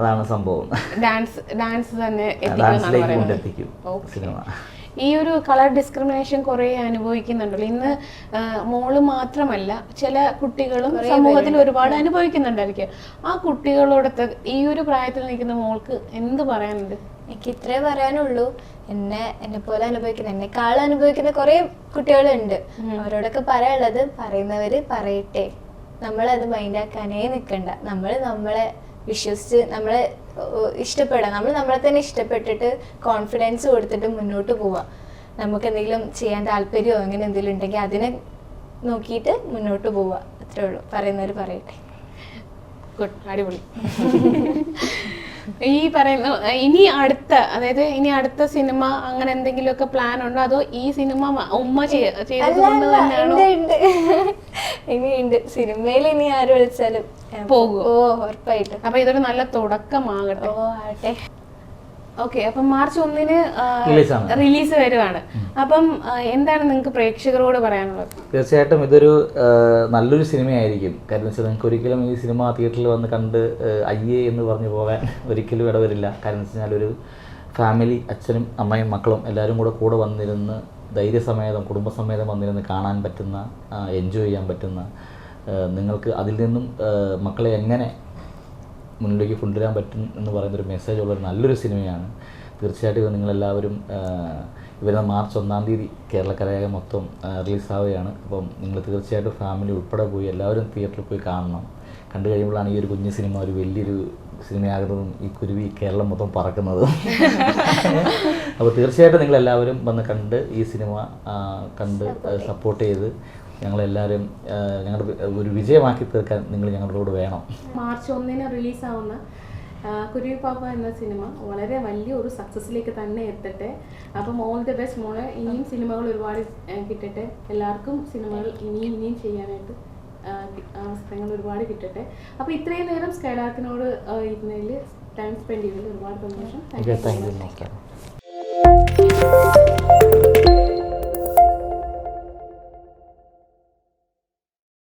അതാണ് സംഭവം. ഡാൻസ് ഡാൻസ് തന്നെ ഡാൻസിലേക്ക് പറയുന്നത്. കൊണ്ടെത്തിക്കും സിനിമ. ഈ ഒരു കളർ ഡിസ്ക്രിമിനേഷൻ കുറേ അനുഭവിക്കുന്നുണ്ടല്ലോ. ഇന്ന് മോൾ മാത്രമല്ല ചില കുട്ടികളും സമൂഹത്തിൽ ഒരുപാട് അനുഭവിക്കുന്നുണ്ടായിരിക്കും. ആ കുട്ടികളോടൊത്ത് ഈ ഒരു പ്രായത്തിൽ നിൽക്കുന്ന മോൾക്ക് എന്ത് പറയാനുണ്ട്? എനിക്ക് ഇത്രേ പറയാനുള്ളൂ. എന്നെ എന്നെ പോലെ അനുഭവിക്കുന്ന എന്നെ എന്നെക്കാൾ അനുഭവിക്കുന്ന കുറെ കുട്ടികളുണ്ട്. അവരോടൊക്കെ പറയാനുള്ളത് പറയുന്നവര് പറയട്ടെ. നമ്മളത് മൈൻഡാക്കാനേ നിൽക്കണ്ട നമ്മൾ നമ്മളെ വിശ്വസിച്ച് നമ്മളെ ഇഷ്ടപ്പെടാം. നമ്മൾ നമ്മളെ തന്നെ ഇഷ്ടപ്പെട്ടിട്ട് കോൺഫിഡൻസ് കൊടുത്തിട്ട് മുന്നോട്ട് പോവാം. നമുക്ക് എന്തെങ്കിലും ചെയ്യാൻ താല്പര്യമോ അങ്ങനെ എന്തെങ്കിലും ഉണ്ടെങ്കിൽ അതിനെ നോക്കിയിട്ട് മുന്നോട്ട് പോവാ. അത്രേ ഉള്ളൂ. പറയുന്നവർ പറയട്ടെ. ഗുഡ്. അടിപൊളി. ഈ പറയുന്ന ഇനി അടുത്ത അതായത് ഇനി അടുത്ത സിനിമ അങ്ങനെ എന്തെങ്കിലുമൊക്കെ പ്ലാൻ ഉണ്ടോ? അതോ ഈ സിനിമ ഉമ്മ ചെയ്- ചെയ്തത് അല്ല, തന്നെയാണോ? ഉണ്ട്, ഉണ്ട്. ഇനിയുണ്ട് സിനിമയിൽ ഇനി ആര് വിളിച്ചാലും. പോകും. ഓ ഉറപ്പായിട്ട്. അപ്പൊ ഇതൊരു നല്ല തുടക്കമാകട്ടെ. ഓ ആട്ടെ ഓക്കെ അപ്പം മാർച്ച് ഒന്നിന് റിലീസ് വരുവാണ്. അപ്പം എന്താണ് നിങ്ങൾക്ക് പ്രേക്ഷകരോട് പറയാനുള്ളത്? തീർച്ചയായിട്ടും ഇതൊരു നല്ലൊരു സിനിമയായിരിക്കും. കാരണം വെച്ചാൽ നിങ്ങൾക്ക് ഒരിക്കലും ഈ സിനിമ തിയേറ്ററിൽ വന്ന് കണ്ട് അയ്യേ എന്ന് പറഞ്ഞു പോകാൻ ഒരിക്കലും ഇടവരില്ല. കാരണം വെച്ച് ഒരു ഫാമിലി അച്ഛനും അമ്മയും മക്കളും എല്ലാവരും കൂടെ കൂടെ വന്നിരുന്ന് ധൈര്യസമേതം കുടുംബസമേതം വന്നിരുന്ന് കാണാൻ പറ്റുന്ന എൻജോയ് ചെയ്യാൻ പറ്റുന്ന നിങ്ങൾക്ക് അതിൽ നിന്നും മക്കളെ എങ്ങനെ മുന്നിലേക്ക് കൊണ്ടുവരാൻ പറ്റും എന്ന് പറയുന്നൊരു മെസ്സേജ് ഉള്ള ഒരു നല്ലൊരു സിനിമയാണ്. തീർച്ചയായിട്ടും ഇത് നിങ്ങളെല്ലാവരും വരുന്ന മാർച്ച് ഒന്നാം തീയതി കേരളക്കരയാകെ മൊത്തം റിലീസാവുകയാണ് അപ്പം നിങ്ങൾ തീർച്ചയായിട്ടും ഫാമിലി ഉൾപ്പെടെ പോയി എല്ലാവരും തിയേറ്ററിൽ പോയി കാണണം. കണ്ടു കഴിയുമ്പോഴാണ് ഈ ഒരു കുഞ്ഞു സിനിമ ഒരു വലിയൊരു സിനിമയാകുന്നതും ഈ കുരുവി കേരളം മൊത്തം പറക്കുന്നതും. അപ്പോൾ തീർച്ചയായിട്ടും നിങ്ങളെല്ലാവരും വന്ന് കണ്ട് ഈ സിനിമ കണ്ട് സപ്പോർട്ട് ചെയ്ത് ഞങ്ങളെല്ലാവരും ഞങ്ങളുടെ ഒരു വിജയമാക്കി തീർക്കാൻ നിങ്ങൾ ഞങ്ങളുടെ കൂടെ വേണം. മാർച്ച് ഒന്നിന് റിലീസാവുന്ന കുരുവി പാപ്പ എന്ന സിനിമ വളരെ വലിയ ഒരു സക്സസ്സിലേക്ക് തന്നെ എത്തട്ടെ. അപ്പം ഓൾ ദി ബെസ്റ്റ് മോളെ. ഇനിയും സിനിമകൾ ഒരുപാട് കിട്ടട്ടെ. എല്ലാവർക്കും സിനിമകൾ ഇനിയും ഇനിയും ചെയ്യാനായിട്ട് അവസരങ്ങൾ ഒരുപാട് കിട്ടട്ടെ. അപ്പോൾ ഇത്രയും നേരം സ്കേഡാക്കിനോട് ഇരുന്നതിൽ ടൈം സ്പെൻഡ് ചെയ്തതിൽ ഒരുപാട് സന്തോഷം. Thank you